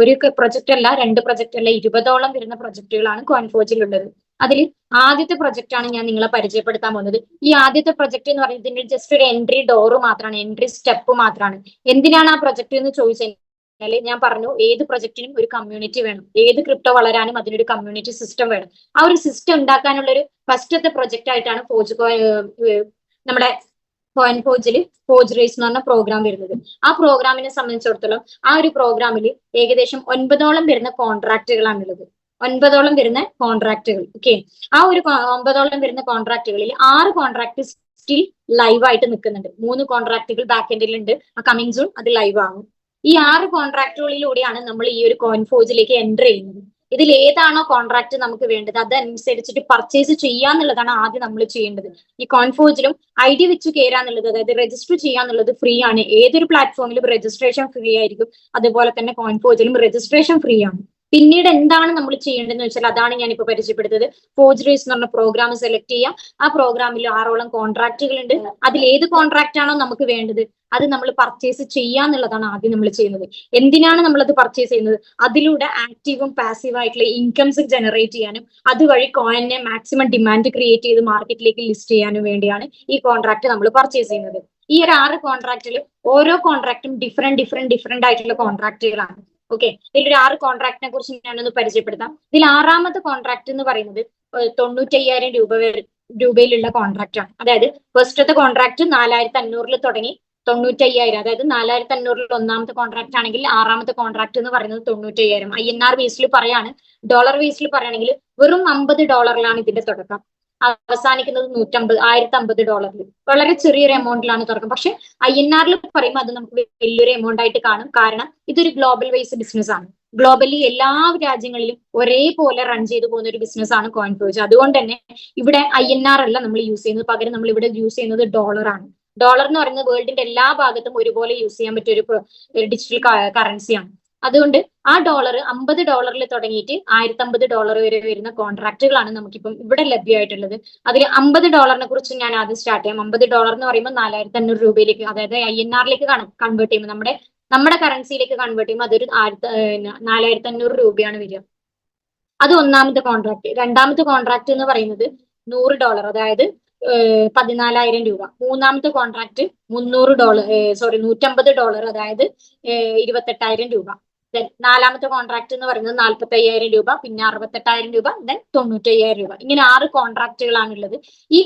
Speaker 1: ഒരു പ്രൊജക്റ്റ് അല്ല രണ്ട് പ്രൊജക്റ്റ് അല്ല ഇരുപതോളം വരുന്ന പ്രൊജക്റ്റുകളാണ് കോൺഫോജിൽ ഉള്ളത് അതിൽ ആദ്യത്തെ പ്രൊജക്റ്റ് ആണ് ഞാൻ നിങ്ങളെ പരിചയപ്പെടുത്താൻ പോകുന്നത്. ഈ ആദ്യത്തെ പ്രൊജക്ട് എന്ന് പറയുന്നത് ഇതിന്റെ ജസ്റ്റ് ഒരു എൻട്രി ഡോറ് മാത്രമാണ് എൻട്രി സ്റ്റെപ്പ് മാത്രമാണ്. എന്തിനാണ് ആ പ്രൊജക്ട് എന്ന് ചോദിച്ചാൽ കഴിഞ്ഞാൽ ഞാൻ പറഞ്ഞു ഏത് പ്രൊജക്റ്റിനും ഒരു കമ്മ്യൂണിറ്റി വേണം. ഏത് ക്രിപ്റ്റോ വളരാനും അതിനൊരു കമ്മ്യൂണിറ്റി സിസ്റ്റം വേണം. ആ ഒരു സിസ്റ്റം ഉണ്ടാക്കാനുള്ള ഒരു ഫസ്റ്റത്തെ പ്രൊജക്ട് ആയിട്ടാണ് ഫോജ് നമ്മുടെ കോയിൻ ഫോജിൽ ഫോജ് റേസ് എന്ന് പറഞ്ഞ പ്രോഗ്രാം വരുന്നത്. ആ പ്രോഗ്രാമിനെ സംബന്ധിച്ചിടത്തോളം ആ ഒരു പ്രോഗ്രാമിൽ ഏകദേശം ഒൻപതോളം വരുന്ന കോൺട്രാക്റ്റുകളാണുള്ളത് ഒൻപതോളം വരുന്ന കോൺട്രാക്റ്റുകൾ ഓക്കെ ആ ഒരു ഒമ്പതോളം വരുന്ന കോൺട്രാക്റ്റുകളിൽ ആറ് കോൺട്രാക്ട് സ്റ്റിൽ ലൈവ് ആയിട്ട് നിൽക്കുന്നുണ്ട്. മൂന്ന് കോൺട്രാക്റ്റുകൾ ബാക്ക് എൻഡിലുണ്ട് ആ കമ്മിങ് സൂൺ അത് ലൈവ് ആകും ഈ ആറ് കോൺട്രാക്റ്റുകളിലൂടെയാണ് നമ്മൾ ഈ ഒരു കോയിൻ ഫോജിലേക്ക് എന്റർ ചെയ്യുന്നത്. ഇതിൽ ഏതാണോ കോൺട്രാക്ട് നമുക്ക് വേണ്ടത് അതനുസരിച്ചിട്ട് പർച്ചേസ് ചെയ്യാന്നുള്ളതാണ് ആദ്യം നമ്മൾ ചെയ്യേണ്ടത്. ഈ കോൺഫോജിലും ഐ ഡി വെച്ച് കയറാന്നുള്ളത് അതായത് രജിസ്റ്റർ ചെയ്യാന്നുള്ളത് ഫ്രീ ആണ്. ഏതൊരു പ്ലാറ്റ്ഫോമിലും രജിസ്ട്രേഷൻ ഫ്രീ ആയിരിക്കും. അതുപോലെ തന്നെ കോൺഫോജിലും രജിസ്ട്രേഷൻ ഫ്രീ ആണ്. പിന്നീട് എന്താണ് നമ്മൾ ചെയ്യേണ്ടതെന്ന് വെച്ചാൽ അതാണ് ഞാൻ ഇപ്പോൾ പരിചയപ്പെടുത്തത് ഫോർജറീസ് എന്ന് പറഞ്ഞ പ്രോഗ്രാം സെലക്ട് ചെയ്യാം. ആ പ്രോഗ്രാമിൽ ആറോളം കോൺട്രാക്റ്റുകൾ ഉണ്ട്. അതിൽ ഏത് കോൺട്രാക്റ്റ് ആണോ നമുക്ക് വേണ്ടത് അത് നമ്മൾ പർച്ചേസ് ചെയ്യാന്നുള്ളതാണ് ആദ്യം നമ്മൾ ചെയ്യുന്നത്. എന്തിനാണ് നമ്മൾ അത് പർച്ചേസ് ചെയ്യുന്നത്? അതിലൂടെ ആക്റ്റീവും പാസീവ് ആയിട്ടുള്ള ഇൻകംസ് ജനറേറ്റ് ചെയ്യാനും അതുവഴി കോയിനെ മാക്സിമം ഡിമാൻഡ് ക്രിയേറ്റ് ചെയ്ത് മാർക്കറ്റിലേക്ക് ലിസ്റ്റ് ചെയ്യാനും വേണ്ടിയാണ് ഈ കോൺട്രാക്ട് നമ്മൾ പർച്ചേസ് ചെയ്യുന്നത്. ഈ ഒരു ആറ് കോൺട്രാക്റ്റിൽ ഓരോ കോൺട്രാക്റ്റും ഡിഫറെന്റ് ഡിഫറെന്റ് ഡിഫറെന്റ് ആയിട്ടുള്ള കോൺട്രാക്റ്റുകളാണ് ഓക്കെ ഇതിലൊരു ആറ് കോൺട്രാക്ടിനെ കുറിച്ച് ഞാനൊന്ന് പരിചയപ്പെടുത്താം. ഇതിൽ ആറാമത്തെ കോൺട്രാക്ട് എന്ന് പറയുന്നത് തൊണ്ണൂറ്റയ്യായിരം രൂപ രൂപയിലുള്ള കോൺട്രാക്റ്റ് ആണ്. അതായത് ഫസ്റ്റത്തെ കോൺട്രാക്ട് നാലായിരത്തി അഞ്ഞൂറിൽ തുടങ്ങി തൊണ്ണൂറ്റയ്യായിരം അതായത് നാലായിരത്തി അഞ്ഞൂറിൽ ഒന്നാമത്തെ കോൺട്രാക്ട് ആണെങ്കിൽ ആറാമത്തെ കോൺട്രാക്ട് എന്ന് പറയുന്നത് തൊണ്ണൂറ്റയ്യായിരം. ഐ എൻ ആർ ബേസിൽ പറയാണ് ഡോളർ ബേസിൽ പറയുകയാണെങ്കിൽ വെറും അമ്പത് ഡോളറിലാണ് ഇതിന്റെ തുടക്കം. അവസാനിക്കുന്നത് നൂറ്റമ്പത് ആയിരത്തി അമ്പത് ഡോളറിൽ വളരെ ചെറിയൊരു എമൗണ്ടിലാണ് തുറക്കുന്നത് പക്ഷെ ഐ എൻ ആറിൽ പറയുമ്പോൾ അത് നമുക്ക് വലിയൊരു എമൗണ്ട് ആയിട്ട് കാണും. കാരണം ഇതൊരു ഗ്ലോബൽ വൈസ് ബിസിനസ് ആണ്. ഗ്ലോബലി എല്ലാ രാജ്യങ്ങളിലും ഒരേപോലെ റൺ ചെയ്തു പോകുന്ന ഒരു ബിസിനസ് ആണ് കോയിൻ ഫ്രോജ് അതുകൊണ്ട് തന്നെ ഇവിടെ ഐ എൻ ആർ അല്ല നമ്മൾ യൂസ് ചെയ്യുന്നത്. പകരം നമ്മൾ ഇവിടെ യൂസ് ചെയ്യുന്നത് ഡോളർ ആണ്. ഡോളർ എന്ന് പറയുന്നത് വേൾഡിന്റെ എല്ലാ ഭാഗത്തും ഒരുപോലെ യൂസ് ചെയ്യാൻ പറ്റിയ ഒരു ഡിജിറ്റൽ കറൻസിയാണ് അതുകൊണ്ട് ആ ഡോളർ അമ്പത് ഡോളറിൽ തുടങ്ങിയിട്ട് ആയിരത്തി അമ്പത് ഡോളർ വരെ വരുന്ന കോൺട്രാക്റ്റുകളാണ് നമുക്കിപ്പം ഇവിടെ ലഭ്യമായിട്ടുള്ളത്. അതിൽ അമ്പത് ഡോളറിനെ കുറിച്ച് ഞാൻ ആദ്യം സ്റ്റാർട്ട് ചെയ്യാം. അമ്പത് ഡോളർ എന്ന് പറയുമ്പോൾ നാലായിരത്തി അഞ്ഞൂറ് രൂപയിലേക്ക് അതായത് ഐ എൻ ആറിലേക്ക് കൺവേർട്ട് ചെയ്യുമ്പോൾ നമ്മുടെ നമ്മുടെ കറൻസിയിലേക്ക് കൺവേർട്ട് ചെയ്യുമ്പോൾ അതൊരു ആയിരത്തി നാലായിരത്തി അഞ്ഞൂറ് രൂപയാണ് വരിക. അത് ഒന്നാമത്തെ കോൺട്രാക്ട് രണ്ടാമത്തെ കോൺട്രാക്ട് എന്ന് പറയുന്നത് നൂറ് ഡോളർ അതായത് പതിനാലായിരം രൂപ. മൂന്നാമത്തെ കോൺട്രാക്ട് മുന്നൂറ് ഡോളർ സോറി നൂറ്റമ്പത് ഡോളർ അതായത് ഇരുപത്തെട്ടായിരം രൂപ. ദെൻ നാലാമത്തെ കോൺട്രാക്ട് എന്ന് പറയുന്നത് നാൽപ്പത്തി അയ്യായിരം രൂപ പിന്നെ അറുപത്തെട്ടായിരം രൂപ ദെൻ തൊണ്ണൂറ്റി അയ്യായിരം രൂപ. ഇങ്ങനെ ആറ് കോൺട്രാക്റ്റുകളാണ് ഉള്ളത് ഈ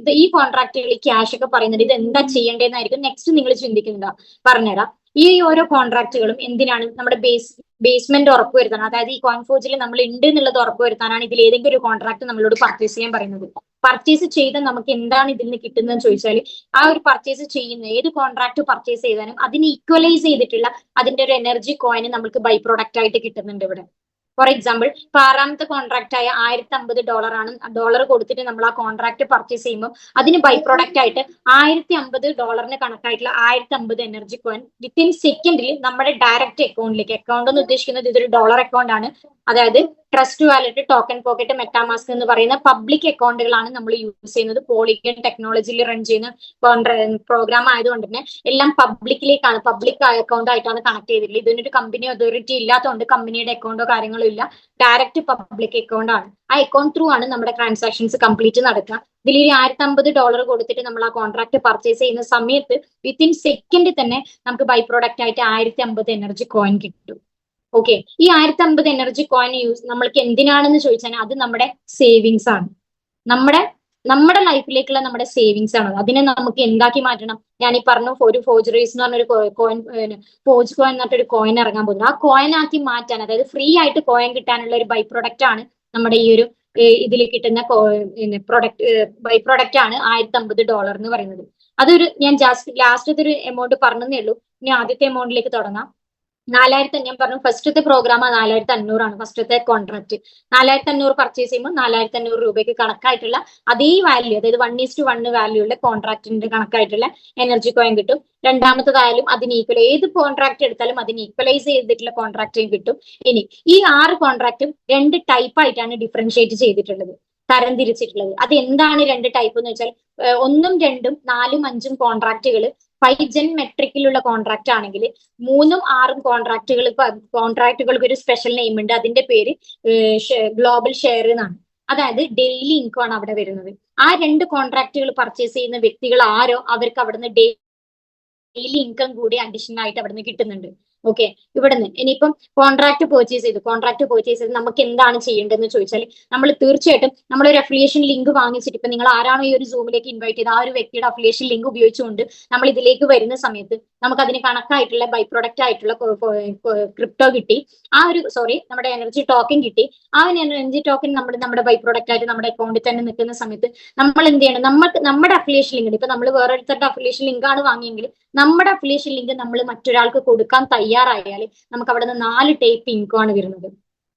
Speaker 1: ഇത് ഈ കോൺട്രാക്റ്റുകൾ ഈ ക്യാഷ് ഒക്കെ പറയുന്നുണ്ട്. ഇത് എന്താ ചെയ്യേണ്ടതെന്നായിരിക്കും നെക്സ്റ്റ് നിങ്ങൾ ചിന്തിക്കുന്നുണ്ടോ പറഞ്ഞുതരാം. ഈ ഓരോ കോൺട്രാക്റ്റുകളും എന്തിനാണ്? നമ്മുടെ ബേസ് ബേസ്മെന്റ് ഉറപ്പുവരുത്താൻ അതായത് ഈ കോൺഫോജിൽ നമ്മൾ ഉണ്ട് എന്നുള്ളത് ഉറപ്പുവരുത്താനാണ് ഇതിൽ ഏതെങ്കിലും ഒരു കോൺട്രാക്ട് നമ്മളോട് പർച്ചേസ് ചെയ്യാൻ പറയുന്നത്. പർച്ചേസ് ചെയ്ത നമുക്ക് എന്താണ് ഇതിൽ നിന്ന് കിട്ടുന്നതെന്ന് ചോദിച്ചാൽ ആ ഒരു പർച്ചേസ് ചെയ്യുന്ന ഏത് കോൺട്രാക്ട് പർച്ചേസ് ചെയ്താലും അതിന് ഈക്വലൈസ് ചെയ്തിട്ടുള്ള അതിന്റെ ഒരു എനർജി കോയിന് നമുക്ക് ബൈ പ്രൊഡക്റ്റ് ആയിട്ട് കിട്ടുന്നുണ്ട് ഇവിടെ. ഫോർ എക്സാമ്പിൾ ഇപ്പൊ ആറാമത്തെ കോൺട്രാക്ട് ആയ ആയിരത്തി അമ്പത് ഡോളർ ആണ്. ഡോളർ കൊടുത്തിട്ട് നമ്മൾ ആ കോൺട്രാക്ട് പർച്ചേസ് ചെയ്യുമ്പോൾ അതിന് ബൈ പ്രോഡക്റ്റ് ആയിട്ട് ആയിരത്തി അമ്പത് ഡോളറിന് കണക്കായിട്ടുള്ള ആയിരത്തി അമ്പത് എനർജി കോയിൻ വിത്തിൻ സെക്കൻഡിൽ നമ്മുടെ ഡയറക്റ്റ് അക്കൗണ്ടിലേക്ക് അക്കൗണ്ട് എന്ന് ഉദ്ദേശിക്കുന്നത് ഇതൊരു ഡോളർ അക്കൗണ്ട് ആണ്. അതായത് trust wallet token pocket MetaMask എന്ന് പറയുന്ന പബ്ലിക് അക്കൗണ്ടുകളാണ് നമ്മൾ യൂസ് ചെയ്യുന്നത്. പോളിഗൺ ടെക്നോളജിയിൽ റൺ ചെയ്യുന്ന പ്രോഗ്രാം ആയതുകൊണ്ട് തന്നെ എല്ലാം പബ്ലിക്കിലേക്കാണ് പബ്ലിക് അക്കൗണ്ട് ആയിട്ടാണ് കണക്ട് ചെയ്തിട്ടുള്ളത്. ഇതിനൊരു കമ്പനി അതോറിറ്റി ഇല്ലാത്തതുകൊണ്ട് കമ്പനിയുടെ അക്കൗണ്ടോ കാര്യങ്ങളോ ഇല്ല. ഡയറക്റ്റ് പബ്ലിക് അക്കൗണ്ട് ആണ്. ആ അക്കൗണ്ട് ത്രൂ ആണ് നമ്മുടെ ട്രാൻസാക്ഷൻസ് കംപ്ലീറ്റ് നടക്കുക. ഇതിൽ ഈ ആയിരത്തി അമ്പത് ഡോളർ കൊടുത്തിട്ട് നമ്മൾ ആ കോൺട്രാക്ട് പർച്ചേസ് ചെയ്യുന്ന സമയത്ത് വിത്തിൻ സെക്കൻഡ് തന്നെ നമുക്ക് ബൈ പ്രോഡക്റ്റ് ആയിട്ട് ആയിരത്തി അമ്പത് എനർജി കോയിൻ കിട്ടും. ഓക്കെ ഈ ആയിരത്തി അമ്പത് എനർജി കോയിൻ യൂസ് നമ്മൾക്ക് എന്തിനാണെന്ന് ചോദിച്ചാൽ അത് നമ്മുടെ സേവിങ്സ് ആണ്. നമ്മുടെ നമ്മുടെ ലൈഫിലേക്കുള്ള നമ്മുടെ സേവിങ്സ് ആണ് അതിനെ നമുക്ക് എന്താക്കി മാറ്റണം? ഞാൻ ഈ പറഞ്ഞു ഒരു ഫോജറീസ് എന്ന് പറഞ്ഞൊരു കോയിൻ ഫോജ് കോയിൻ എന്ന് പറഞ്ഞൊരു കോയിൻ ഇറങ്ങാൻ പോകുന്നത് ആ കോയിൻ ആക്കി മാറ്റാൻ അതായത് ഫ്രീ ആയിട്ട് കോയിൻ കിട്ടാനുള്ള ഒരു ബൈ പ്രൊഡക്റ്റ് ആണ് നമ്മുടെ ഈ ഒരു ഇതിൽ കിട്ടുന്ന പ്രൊഡക്റ്റ് ബൈ പ്രൊഡക്റ്റ് ആണ് ആയിരത്തി അമ്പത് ഡോളർ എന്ന് പറയുന്നത്. അതൊരു ഞാൻ ജാസ്റ്റ് ലാസ്റ്റത്തെ ഒരു എമൗണ്ട് പറഞ്ഞതേ ഉള്ളൂ. ഇനി ആദ്യത്തെ എമൗണ്ടിലേക്ക് തുടങ്ങാം. നാലായിരത്തി ഞാൻ പറഞ്ഞു. ഫസ്റ്റത്തെ പ്രോഗ്രാം നാലായിരത്തി അഞ്ഞൂറാണ് ഫസ്റ്റത്തെ കോൺട്രാക്ട് നാലായിരത്തി അഞ്ഞൂറ് പർച്ചേസ് ചെയ്യുമ്പോൾ നാലായിരത്തി അഞ്ഞൂറ് രൂപയ്ക്ക് കണക്കായിട്ടുള്ള അതേ വാല്യൂ അതായത് one is to one value ഉള്ള കോൺട്രാക്ടിന്റെ കണക്കായിട്ടുള്ള എനർജി കോയിൻ കിട്ടും. രണ്ടാമത്തതായാലും അതിന് ഈക്വൽ ഏത് കോൺട്രാക്ട് എടുത്താലും അതിന് ഈക്വലൈസ് ചെയ്തിട്ടുള്ള കോൺട്രാക്റ്റും കിട്ടും. ഇനി ഈ ആറ് കോൺട്രാക്റ്റും രണ്ട് ടൈപ്പ് ആയിട്ടാണ് ഡിഫറൻഷിയേറ്റ് ചെയ്തിട്ടുള്ളത്. തരംതിരിച്ചിട്ടുള്ളത് അത് എന്താണ് രണ്ട് ടൈപ്പ് എന്ന് വെച്ചാൽ ഒന്നും രണ്ടും നാലും അഞ്ചും കോൺട്രാക്റ്റുകൾ ഫൈവ് ജെൻ മെട്രിക്കിലുള്ള കോൺട്രാക്ട് ആണെങ്കിൽ മൂന്നും ആറും കോൺട്രാക്റ്റുകൾ കോൺട്രാക്റ്റുകൾക്ക് ഒരു സ്പെഷ്യൽ നെയിം ഉണ്ട്. അതിന്റെ പേര് ഗ്ലോബൽ ഷെയർ എന്നാണ്. അതായത് ഡെയിലി ഇൻകം ആണ് അവിടെ വരുന്നത്. ആ രണ്ട് കോൺട്രാക്റ്റുകൾ പർച്ചേസ് ചെയ്യുന്ന വ്യക്തികൾ ആരോ അവർക്ക് അവിടുന്ന് ഡെയിലി ഇൻകം കൂടി അഡീഷണൽ ആയിട്ട് അവിടുന്ന് കിട്ടുന്നുണ്ട്. ഓക്കെ ഇവിടുന്ന്. ഇനിയിപ്പം കോൺട്രാക്ട് പർച്ചേസ് ചെയ്തു. കോൺട്രാക്ട് പർച്ചേസ് ചെയ്ത് നമുക്ക് എന്താണ് ചെയ്യേണ്ടതെന്ന് ചോദിച്ചാൽ നമ്മൾ തീർച്ചയായിട്ടും നമ്മളൊരു അഫിലിയേഷൻ ലിങ്ക് വാങ്ങിച്ചിട്ട് ഇപ്പൊ നിങ്ങൾ ആരാണോ ഈ ഒരു സൂമിലേക്ക് ഇൻവൈറ്റ് ചെയ്ത് ആ ഒരു വ്യക്തിയുടെ അഫിലിയേഷൻ ലിങ്ക് ഉപയോഗിച്ചുകൊണ്ട് നമ്മൾ ഇതിലേക്ക് വരുന്ന സമയത്ത് നമുക്ക് അതിന് കണക്കായിട്ടുള്ള ബൈ പ്രൊഡക്റ്റ് ആയിട്ടുള്ള ക്രിപ്റ്റോ കിട്ടി. ആ ഒരു സോറി നമ്മുടെ എനർജി ടോക്കൺ കിട്ടി. ആ ഒരു എനർജി ടോക്കൺ നമ്മൾ നമ്മുടെ ബൈ പ്രൊഡക്റ്റ് ആയിട്ട് നമ്മുടെ അക്കൗണ്ടിൽ തന്നെ നിൽക്കുന്ന സമയത്ത് നമ്മൾ എന്ത് ചെയ്യണം? നമുക്ക് നമ്മുടെ അഫിലിയേഷൻ ലിങ്ക് ഇപ്പൊ നമ്മൾ വേറൊരുത്തരുടെ അഫിലിയേഷൻ ലിങ്ക് ആണ് വാങ്ങിയെങ്കിൽ നമ്മുടെ അഫിലിയേഷൻ ലിങ്ക് നമ്മൾ മറ്റൊരാൾക്ക് കൊടുക്കാൻ തയ്യാറായാൽ നമുക്ക് അവിടെ നിന്ന് നാല് ടൈപ്പ് ഇൻകം ആണ് വരുന്നത്.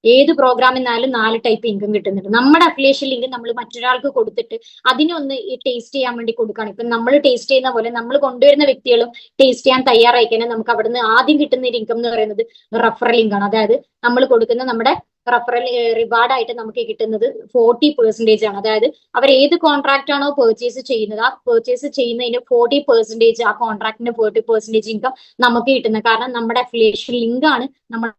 Speaker 1: ഏത് പ്രോഗ്രാം എന്നാലും നാല് ടൈപ്പ് ഇൻകം കിട്ടുന്നുണ്ട്. നമ്മുടെ അഫിലിയേഷൻ ലിങ്ക് നമ്മൾ മറ്റൊരാൾക്ക് കൊടുത്തിട്ട് അതിനൊന്ന് ടേസ്റ്റ് ചെയ്യാൻ വേണ്ടി കൊടുക്കുകയാണ് ഇപ്പൊ നമ്മൾ ടേസ്റ്റ് ചെയ്യുന്ന പോലെ നമ്മൾ കൊണ്ടുവരുന്ന വ്യക്തികളും ടേസ്റ്റ് ചെയ്യാൻ തയ്യാറായിക്കാൻ നമുക്ക് അവിടുന്ന് ആദ്യം കിട്ടുന്ന ഒരു ഇൻകം എന്ന് പറയുന്നത് റഫറൽ ഇൻകാണ് അതായത് നമ്മൾ കൊടുക്കുന്ന നമ്മുടെ റഫറൽ റിവാർഡ് ആയിട്ട് നമുക്ക് കിട്ടുന്നത് ഫോർട്ടി പെർസെന്റേജ് ആണ്. അതായത് അവർ ഏത് കോൺട്രാക്റ്റ് ആണോ പെർച്ചേസ് ചെയ്യുന്നത് ആ പെർച്ചേസ് ചെയ്യുന്നതിന് ഫോർട്ടി പെർസെന്റേജ് ആ കോൺട്രാക്ടിന് ഫോർട്ടി പെർസെന്റേജ് ഇൻകം നമുക്ക് കിട്ടുന്നത്. കാരണം നമ്മുടെ അഫിലിയേഷൻ ലിങ്ക് ആണ് നമ്മൾ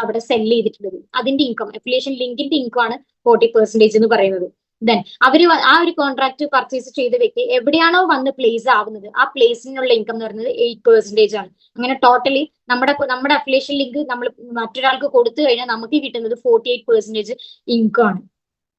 Speaker 1: അവിടെ സെൽ ചെയ്തിട്ടുള്ളത്. അതിന്റെ ഇൻകം അഫിലിയേഷൻ ലിങ്കിന്റെ ഇൻകം ആണ് ഫോർട്ടി പെർസെന്റേജ് എന്ന് പറയുന്നത്. ദെൻ അവർ ആ ഒരു കോൺട്രാക്ട് പർച്ചേസ് ചെയ്ത വ്യക്തി എവിടെയാണോ വന്ന് പ്ലേസ് ആവുന്നത് ആ പ്ലേസിനുള്ള ഇൻകം എന്ന് പറയുന്നത് എയ്റ്റ് പെർസെന്റേജ് ആണ്. അങ്ങനെ ടോട്ടലി നമ്മുടെ നമ്മുടെ അഫിലേഷൻ ലിങ്ക് നമ്മൾ മറ്റൊരാൾക്ക് കൊടുത്തു കഴിഞ്ഞാൽ നമുക്ക് കിട്ടുന്നത് ഫോർട്ടി എയ്റ്റ് പെർസെന്റേജ് ഇൻകം ആണ്.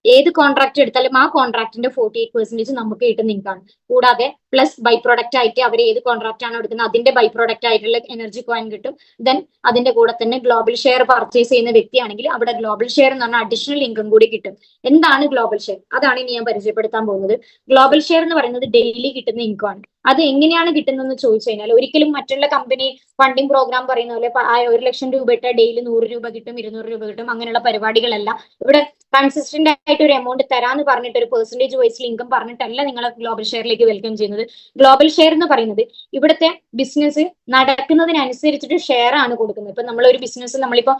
Speaker 1: ഏത് കോൺട്രാക്ട് എടുത്താലും ആ കോൺട്രാക്ടിന്റെ ഫോർട്ടി എയ്റ്റ് പെർസെന്റേജ് നമുക്ക് കിട്ടുന്ന ഇൻകാണ് കൂടാതെ പ്ലസ് ബൈ പ്രോഡക്റ്റ് ആയിട്ട് അവർ ഏത് കോൺട്രാക്ട് ആണ് എടുക്കുന്നത് അതിന്റെ ബൈ പ്രോഡക്റ്റ് ആയിട്ടുള്ള എനർജി കോയിൻ കിട്ടും. ദെൻ അതിന്റെ കൂടെ തന്നെ ഗ്ലോബൽ ഷെയർ പർച്ചേസ് ചെയ്യുന്ന വ്യക്തിയാണെങ്കിൽ അവിടെ ഗ്ലോബൽ ഷെയർ എന്ന് പറഞ്ഞാൽ അഡീഷണൽ ഇൻകം കൂടി കിട്ടും. എന്താണ് ഗ്ലോബൽ ഷെയർ അതാണ് ഇനി ഞാൻ പരിചയപ്പെടുത്താൻ പോകുന്നത്. ഗ്ലോബൽ ഷെയർ എന്ന് പറയുന്നത് ഡെയിലി കിട്ടുന്ന ഇൻകം ആണ്. അത് എങ്ങനെയാണ് കിട്ടുന്നതെന്ന് ചോദിച്ചു കഴിഞ്ഞാൽ ഒരിക്കലും മറ്റുള്ള കമ്പനി ഫണ്ടിങ് പ്രോഗ്രാം പറയുന്ന പോലെ ഒരു ലക്ഷം രൂപ ഇട്ടാൽ ഡെയിലി നൂറ് രൂപ കിട്ടും ഇരുന്നൂറ് രൂപ കിട്ടും അങ്ങനെയുള്ള പരിപാടികളല്ല. ഇവിടെ കൺസിസ്റ്റന്റ് ആയിട്ട് ഒരു എമൗണ്ട് തരാന്ന് പറഞ്ഞിട്ട് ഒരു പെർസെന്റേജ് വൈസിൽ ഇൻകം പറഞ്ഞിട്ടല്ല നിങ്ങളെ ഗ്ലോബൽ ഷെയറിലേക്ക് വെൽക്കം ചെയ്യുന്നത്. ഗ്ലോബൽ ഷെയർ എന്ന് പറയുന്നത് ഇവിടുത്തെ ബിസിനസ് നടക്കുന്നതിനനുസരിച്ചിട്ട് ഷെയർ ആണ് കൊടുക്കുന്നത്. ഇപ്പൊ നമ്മളൊരു ബിസിനസ് നമ്മളിപ്പോ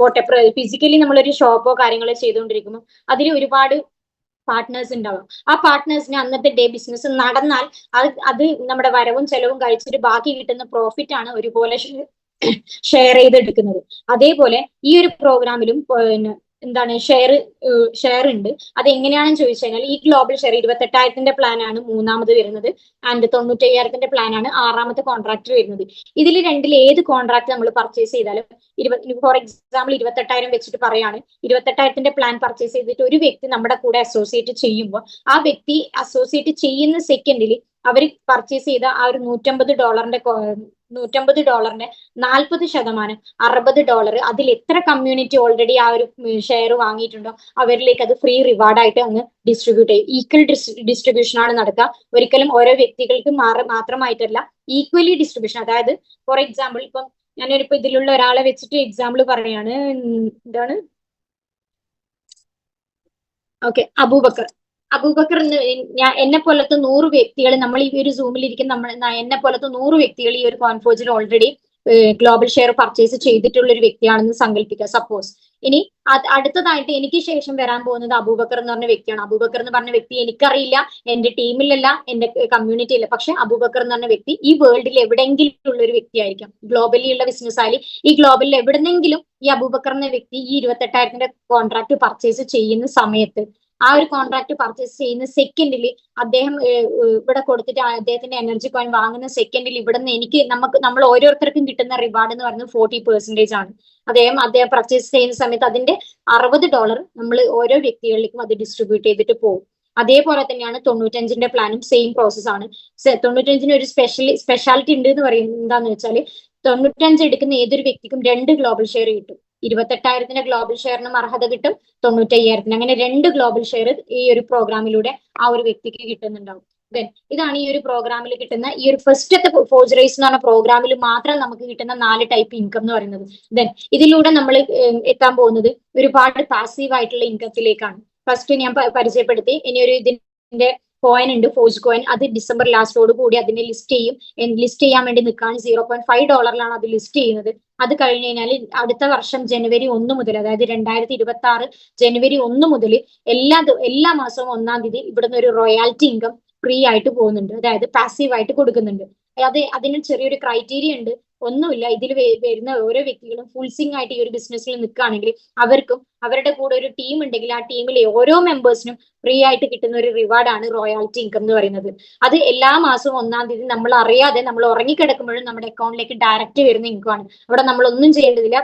Speaker 1: പോട്ടെ ഫിസിക്കലി നമ്മളൊരു ഷോപ്പോ കാര്യങ്ങളോ ചെയ്തുകൊണ്ടിരിക്കുമ്പോൾ അതിൽ ഒരുപാട് പാർട്ട്നേഴ്സ് ഉണ്ടാവും. ആ പാർട്ട്നേഴ്സിന് അന്നത്തെ ഡേ ബിസിനസ് നടന്നാൽ അത് അത് നമ്മുടെ വരവും ചെലവും കഴിച്ചിട്ട് ബാക്കി കിട്ടുന്ന പ്രോഫിറ്റ് ആണ് ഒരുപോലെ ഷെയർ ചെയ്തെടുക്കുന്നത്. അതേപോലെ ഈ ഒരു പ്രോഗ്രാമിലും എന്താണ് ഷെയർ ഷെയർ ഉണ്ട്. അത് എങ്ങനെയാണെന്ന് ചോദിച്ചു കഴിഞ്ഞാൽ ഈ ഗ്ലോബൽ ഷെയർ ഇരുപത്തെട്ടായിരത്തിന്റെ പ്ലാൻ ആണ് മൂന്നാമത് വരുന്നത്. ആൻഡ് തൊണ്ണൂറ്റയ്യായിരത്തിന്റെ പ്ലാൻ ആണ് ആറാമത്തെ കോൺട്രാക്ട് വരുന്നത്. ഇതിൽ രണ്ടിൽ ഏത് കോൺട്രാക്ട് നമ്മൾ പർച്ചേസ് ചെയ്താലും ഇരുപത് ഫോർ എക്സാമ്പിൾ ഇരുപത്തെട്ടായിരം വെച്ചിട്ട് പറയാണ്. ഇരുപത്തെട്ടായിരത്തിന്റെ പ്ലാൻ പർച്ചേസ് ചെയ്തിട്ട് ഒരു വ്യക്തി നമ്മുടെ കൂടെ അസോസിയേറ്റ് ചെയ്യുമ്പോൾ ആ വ്യക്തി അസോസിയേറ്റ് ചെയ്യുന്ന സെക്കൻഡിൽ അവർ പർച്ചേസ് ചെയ്ത ആ ഒരു നൂറ്റമ്പത് ഡോളറിന്റെ നൂറ്റമ്പത് ഡോളറിന് നാൽപ്പത് ശതമാനം അറുപത് ഡോളർ അതിൽ എത്ര കമ്മ്യൂണിറ്റി ഓൾറെഡി ആ ഒരു ഷെയർ വാങ്ങിയിട്ടുണ്ടോ അവരിലേക്ക് അത് ഫ്രീ റിവാർഡായിട്ട് അങ്ങ് ഡിസ്ട്രിബ്യൂട്ട് ചെയ്യും. ഈക്വൽ ഡിസ്ട്രിബ്യൂഷൻ ആണ് നടക്കുക. ഒരിക്കലും ഓരോ വ്യക്തികൾക്ക് മാത്രമായിട്ടല്ല ഈക്വലി ഡിസ്ട്രിബ്യൂഷൻ അതായത് ഫോർ എക്സാമ്പിൾ ഇപ്പം ഞാനൊരിപ്പോ ഇതിലുള്ള ഒരാളെ വെച്ചിട്ട് എക്സാമ്പിൾ പറയാണ്. എന്താണ്? ഓക്കെ അബൂബക്കർ. അബൂബക്കർ ഞാൻ എന്നെ പോലത്തെ നൂറ് വ്യക്തികൾ നമ്മൾ ഈ ഒരു സൂമിൽ ഇരിക്കുന്ന നമ്മൾ എന്നെ പോലത്തെ നൂറ് വ്യക്തികൾ ഈ ഒരു കോൺഫോജിൽ ഓൾറെഡി ഗ്ലോബൽ ഷെയർ പർച്ചേസ് ചെയ്തിട്ടുള്ള ഒരു വ്യക്തിയാണെന്ന് സങ്കല്പിക്കുക സപ്പോസ് ഇനി അടുത്തതായിട്ട് എനിക്ക് ശേഷം വരാൻ പോകുന്നത് അബൂബക്കർ എന്ന് പറഞ്ഞ വ്യക്തിയാണ്. അബൂബക്കർ എന്ന് പറഞ്ഞ വ്യക്തി എനിക്കറിയില്ല എന്റെ ടീമിലല്ല എന്റെ കമ്മ്യൂണിറ്റിയില്ല പക്ഷെ അബൂബക്കർ എന്ന് പറഞ്ഞ വ്യക്തി ഈ വേൾഡിൽ എവിടെയെങ്കിലും ഉള്ള ഒരു വ്യക്തിയായിരിക്കും. ഗ്ലോബലി ഉള്ള ബിസിനസ് ആയാലും ഈ ഗ്ലോബലിൽ എവിടെന്നെങ്കിലും ഈ അബൂബക്കർ എന്ന വ്യക്തി ഈ ഇരുപത്തെട്ടായിരത്തിന്റെ കോൺട്രാക്ട് പർച്ചേസ് ചെയ്യുന്ന സമയത്ത് ആ ഒരു കോൺട്രാക്ട് പർച്ചേസ് ചെയ്യുന്ന സെക്കൻഡിൽ അദ്ദേഹം ഇവിടെ കൊടുത്തിട്ട് അദ്ദേഹത്തിന്റെ എനർജി കോയിൻ വാങ്ങുന്ന സെക്കൻഡിൽ ഇവിടുന്ന് എനിക്ക് നമുക്ക് നമ്മൾ ഓരോരുത്തർക്കും കിട്ടുന്ന റിവാർഡ് എന്ന് പറയുന്നത് ഫോർട്ടി പെർസെന്റേജ് ആണ്. അദ്ദേഹം അദ്ദേഹം പർച്ചേസ് ചെയ്യുന്ന സമയത്ത് അതിന്റെ അറുപത് ഡോളർ നമ്മൾ ഓരോ വ്യക്തികളിലേക്കും അത് ഡിസ്ട്രിബ്യൂട്ട് ചെയ്തിട്ട് പോകും. അതേപോലെ തന്നെയാണ് തൊണ്ണൂറ്റഞ്ചിന്റെ പ്ലാനും സെയിം പ്രോസസ് ആണ്. തൊണ്ണൂറ്റഞ്ചിന് ഒരു സ്പെഷ്യൽ സ്പെഷ്യാലിറ്റി ഉണ്ട് എന്ന് പറയുന്നത് എന്താന്ന് വെച്ചാൽ തൊണ്ണൂറ്റഞ്ച് എടുക്കുന്ന ഏതൊരു വ്യക്തിക്കും രണ്ട് ഗ്ലോബൽ ഷെയർ കിട്ടും. ഇരുപത്തെട്ടായിരത്തിന്റെ ഗ്ലോബൽ ഷെയറിനും അർഹത കിട്ടും തൊണ്ണൂറ്റയ്യായിരത്തിന്. അങ്ങനെ രണ്ട് ഗ്ലോബൽ ഷെയർ ഈ ഒരു പ്രോഗ്രാമിലൂടെ ആ ഒരു വ്യക്തിക്ക് കിട്ടുന്നുണ്ടാവും. ദെൻ ഇതാണ് ഈ ഒരു പ്രോഗ്രാമിൽ കിട്ടുന്ന ഈ ഒരു ഫസ്റ്റത്തെ ഫോർജറൈസ് എന്ന് പറഞ്ഞ പ്രോഗ്രാമിൽ മാത്രം നമുക്ക് കിട്ടുന്ന നാല് ടൈപ്പ് ഇൻകം എന്ന് പറയുന്നത്. ദെൻ ഇതിലൂടെ നമ്മൾ എത്താൻ പോകുന്നത് ഒരുപാട് പാസീവ് ആയിട്ടുള്ള ഇൻകത്തിലേക്കാണ് ഫസ്റ്റ് ഞാൻ പരിചയപ്പെടുത്തി. ഇനി ഒരു ഇതിന്റെ കോയിൻ ഉണ്ട് ഫോജ് കോയിൻ അത് ഡിസംബർ ലാസ്റ്റോട് കൂടി അതിനെ ലിസ്റ്റ് ചെയ്യും. ലിസ്റ്റ് ചെയ്യാൻ വേണ്ടി നിൽക്കുകയാണ്. സീറോ പോയിന്റ് ഫൈവ് ഡോളറിലാണ് അത് ലിസ്റ്റ് ചെയ്യുന്നത്. അത് കഴിഞ്ഞ് കഴിഞ്ഞാൽ അടുത്ത വർഷം ജനുവരി ഒന്ന് മുതൽ അതായത് രണ്ടായിരത്തി ഇരുപത്തി ആറ് ജനുവരി ഒന്ന് മുതൽ എല്ലാ എല്ലാ മാസവും ഒന്നാം തീയതി ഇവിടുന്ന് ഒരു റോയാലിറ്റി ഇൻകം ഫ്രീ ആയിട്ട് പോകുന്നുണ്ട്. അതായത് പാസീവ് ആയിട്ട് കൊടുക്കുന്നുണ്ട്. അത് അതിന് ചെറിയൊരു ക്രൈറ്റീരിയ ഉണ്ട്. ഒന്നുമില്ല. ഇതിൽ വരുന്ന ഓരോ വ്യക്തികളും ഫുൾസിംഗ് ആയിട്ട് ഈ ഒരു ബിസിനസ്സിൽ നിൽക്കുകയാണെങ്കിൽ അവർക്കും അവരുടെ കൂടെ ഒരു ടീം ഉണ്ടെങ്കിൽ ആ ടീമിലെ ഓരോ മെമ്പേഴ്സിനും ഫ്രീ ആയിട്ട് കിട്ടുന്ന ഒരു റിവാർഡാണ് റോയാലിറ്റി ഇൻകം എന്ന് പറയുന്നത്. അത് എല്ലാ മാസവും ഒന്നാം തീയതി നമ്മൾ അറിയാതെ നമ്മൾ ഉറങ്ങിക്കിടക്കുമ്പോഴും നമ്മുടെ അക്കൗണ്ടിലേക്ക് ഡയറക്റ്റ് വരുന്ന ഇൻകം ആണ്. അവിടെ നമ്മൾ ഒന്നും ചെയ്യേണ്ടതില്ല.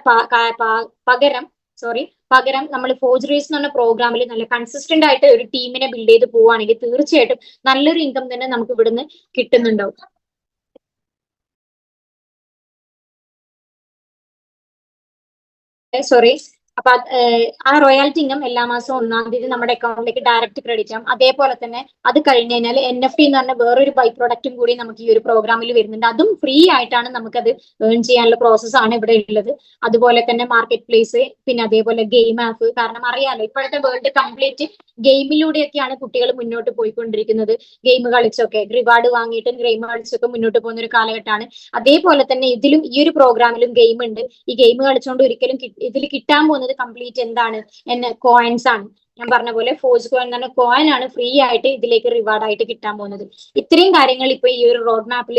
Speaker 1: പകരം സോറി പകരം നമ്മൾ ഫോർജറീസ് എന്ന് പറഞ്ഞ പ്രോഗ്രാമിൽ നല്ല കൺസിസ്റ്റന്റ് ആയിട്ട് ഒരു ടീമിനെ ബിൽഡ് ചെയ്ത് പോവുകയാണെങ്കിൽ തീർച്ചയായിട്ടും നല്ലൊരു ഇൻകം തന്നെ നമുക്ക് ഇവിടുന്ന് കിട്ടുന്നുണ്ടാവും. സോറി അപ്പൊ ആ റോയാലിറ്റി ഇൻകം എല്ലാ മാസവും ഒന്നാം തീയതി നമ്മുടെ അക്കൗണ്ടിലേക്ക് ഡയറക്റ്റ് ക്രെഡിറ്റ് ആവും അതേപോലെ തന്നെ അത് കഴിഞ്ഞ് കഴിഞ്ഞാൽ എൻ എഫ് ടി എന്ന് പറഞ്ഞ വേറൊരു ബൈ പ്രൊഡക്റ്റും കൂടി നമുക്ക് ഈ ഒരു പ്രോഗ്രാമിൽ വരുന്നുണ്ട്. അതും ഫ്രീ ആയിട്ടാണ് നമുക്കത് ഏൺ ചെയ്യാനുള്ള പ്രോസസ് ആണ് ഇവിടെ ഉള്ളത്. അതുപോലെ തന്നെ മാർക്കറ്റ് പ്ലേസ് പിന്നെ അതേപോലെ ഗെയിം ആപ്പ് കാരണം അറിയാലോ ഇപ്പോഴത്തെ വേൾഡ് കംപ്ലീറ്റ് ഗെയിമിലൂടെയൊക്കെയാണ് കുട്ടികൾ മുന്നോട്ട് പോയിക്കൊണ്ടിരിക്കുന്നത്. ഗെയിം കളിച്ചൊക്കെ റിവാർഡ് വാങ്ങിയിട്ടും ഗെയിം കളിച്ചൊക്കെ മുന്നോട്ട് പോകുന്ന ഒരു കാലഘട്ടമാണ്. അതേപോലെ തന്നെ ഇതിലും ഈ ഒരു പ്രോഗ്രാമിലും ഗെയിം ഉണ്ട്. ഈ ഗെയിം കളിച്ചുകൊണ്ട് ഒരിക്കലും ഇതിൽ കിട്ടാൻ പോകുന്നത് കംപ്ലീറ്റ് എന്താണ്? എന്നെ കോയിൻസ് ആണ്. ഞാൻ പറഞ്ഞ പോലെ ഫോഴ്സ് കോയിൻ എന്ന് പറഞ്ഞ കോയിൻ ആണ് ഫ്രീ ആയിട്ട് ഇതിലേക്ക് റിവാർഡ് ആയിട്ട് കിട്ടാൻ പോകുന്നത്. ഇത്രയും കാര്യങ്ങൾ ഇപ്പൊ ഈ ഒരു റോഡ് മാപ്പിൽ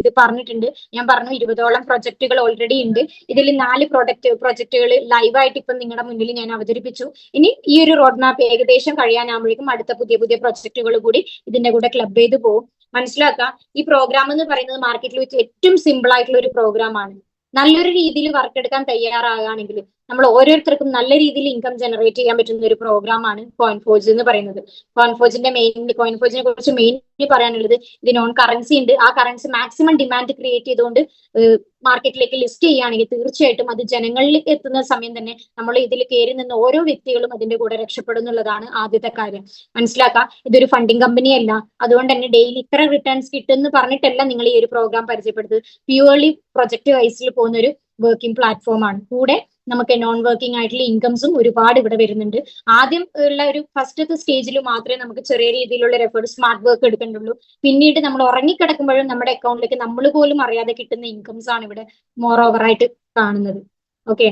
Speaker 1: ഇത് പറഞ്ഞിട്ടുണ്ട്. ഞാൻ പറഞ്ഞു ഇരുപതോളം പ്രൊജക്ടുകൾ ഓൾറെഡി ഉണ്ട്. ഇതിൽ നാല് പ്രൊഡക്റ്റ് പ്രൊജക്ടുകൾ ലൈവായിട്ട് ഇപ്പൊ നിങ്ങളുടെ മുന്നിൽ ഞാൻ അവതരിപ്പിച്ചു. ഇനി ഈ ഒരു റോഡ് മാപ്പ് ഏകദേശം കഴിയാനാകുമ്പോഴേക്കും അടുത്ത പുതിയ പുതിയ പ്രൊജക്ടുകൾ കൂടി ഇതിന്റെ കൂടെ ക്ലബ് ചെയ്ത് പോകും മനസ്സിലാക്കുക ഈ പ്രോഗ്രാം എന്ന് പറയുന്നത് മാർക്കറ്റിൽ വെച്ച് ഏറ്റവും സിമ്പിൾ ആയിട്ടുള്ള ഒരു പ്രോഗ്രാം ആണ്. നല്ലൊരു രീതിയിൽ വർക്ക് എടുക്കാൻ തയ്യാറാകുകയാണെങ്കിൽ നമ്മൾ ഓരോരുത്തർക്കും നല്ല രീതിയിൽ ഇൻകം ജനറേറ്റ് ചെയ്യാൻ പറ്റുന്ന ഒരു പ്രോഗ്രാം ആണ് കോയിൻഫോജ് എന്ന് പറയുന്നത്. കോയിൻഫോജിന്റെ മെയിൻ കോയിൻഫോജിനെ കുറിച്ച് മെയിൻലി പറയാനുള്ളത് ഇത് നോൺ കറൻസി ഉണ്ട്. ആ കറൻസി മാക്സിമം ഡിമാൻഡ് ക്രിയേറ്റ് ചെയ്തുകൊണ്ട് മാർക്കറ്റിലേക്ക് ലിസ്റ്റ് ചെയ്യുകയാണെങ്കിൽ തീർച്ചയായിട്ടും അത് ജനങ്ങളിലേക്ക് എത്തുന്ന സമയം തന്നെ നമ്മൾ ഇതിൽ കയറി നിന്ന് ഓരോ വ്യക്തികളും അതിന്റെ കൂടെ രക്ഷപ്പെടുന്നുള്ളതാണ് ആദ്യത്തെ കാര്യം. മനസ്സിലാക്കാം? ഇതൊരു ഫണ്ടിങ് കമ്പനി അല്ല. അതുകൊണ്ട് തന്നെ ഡെയിലി ഇത്ര റിട്ടേൺസ് കിട്ടുമെന്ന് പറഞ്ഞിട്ടല്ല നിങ്ങൾ ഈ ഒരു പ്രോഗ്രാം പരിചയപ്പെടുത്തത് പ്യുവർലി പ്രൊജക്ട് വൈസിൽ പോകുന്ന ഒരു വർക്കിംഗ് പ്ലാറ്റ്ഫോം ആണ്. കൂടെ നമുക്ക് നോൺ വർക്കിംഗ് ആയിട്ടുള്ള ഇൻകംസും ഒരുപാട് ഇവിടെ വരുന്നുണ്ട്. ആദ്യം ഉള്ള ഒരു ഫസ്റ്റത്തെ സ്റ്റേജിൽ മാത്രമേ നമുക്ക് ചെറിയ രീതിയിലുള്ള ഒരു സ്മാർട്ട് വർക്ക് എടുക്കേണ്ടുള്ളൂ. പിന്നീട് നമ്മൾ ഉറങ്ങിക്കിടക്കുമ്പോഴും നമ്മുടെ അക്കൗണ്ടിലേക്ക് നമ്മൾ പോലും അറിയാതെ കിട്ടുന്ന ഇൻകംസ് ആണ് ഇവിടെ മോർ ഓവർ ആയിട്ട് കാണുന്നത്. ഓക്കെ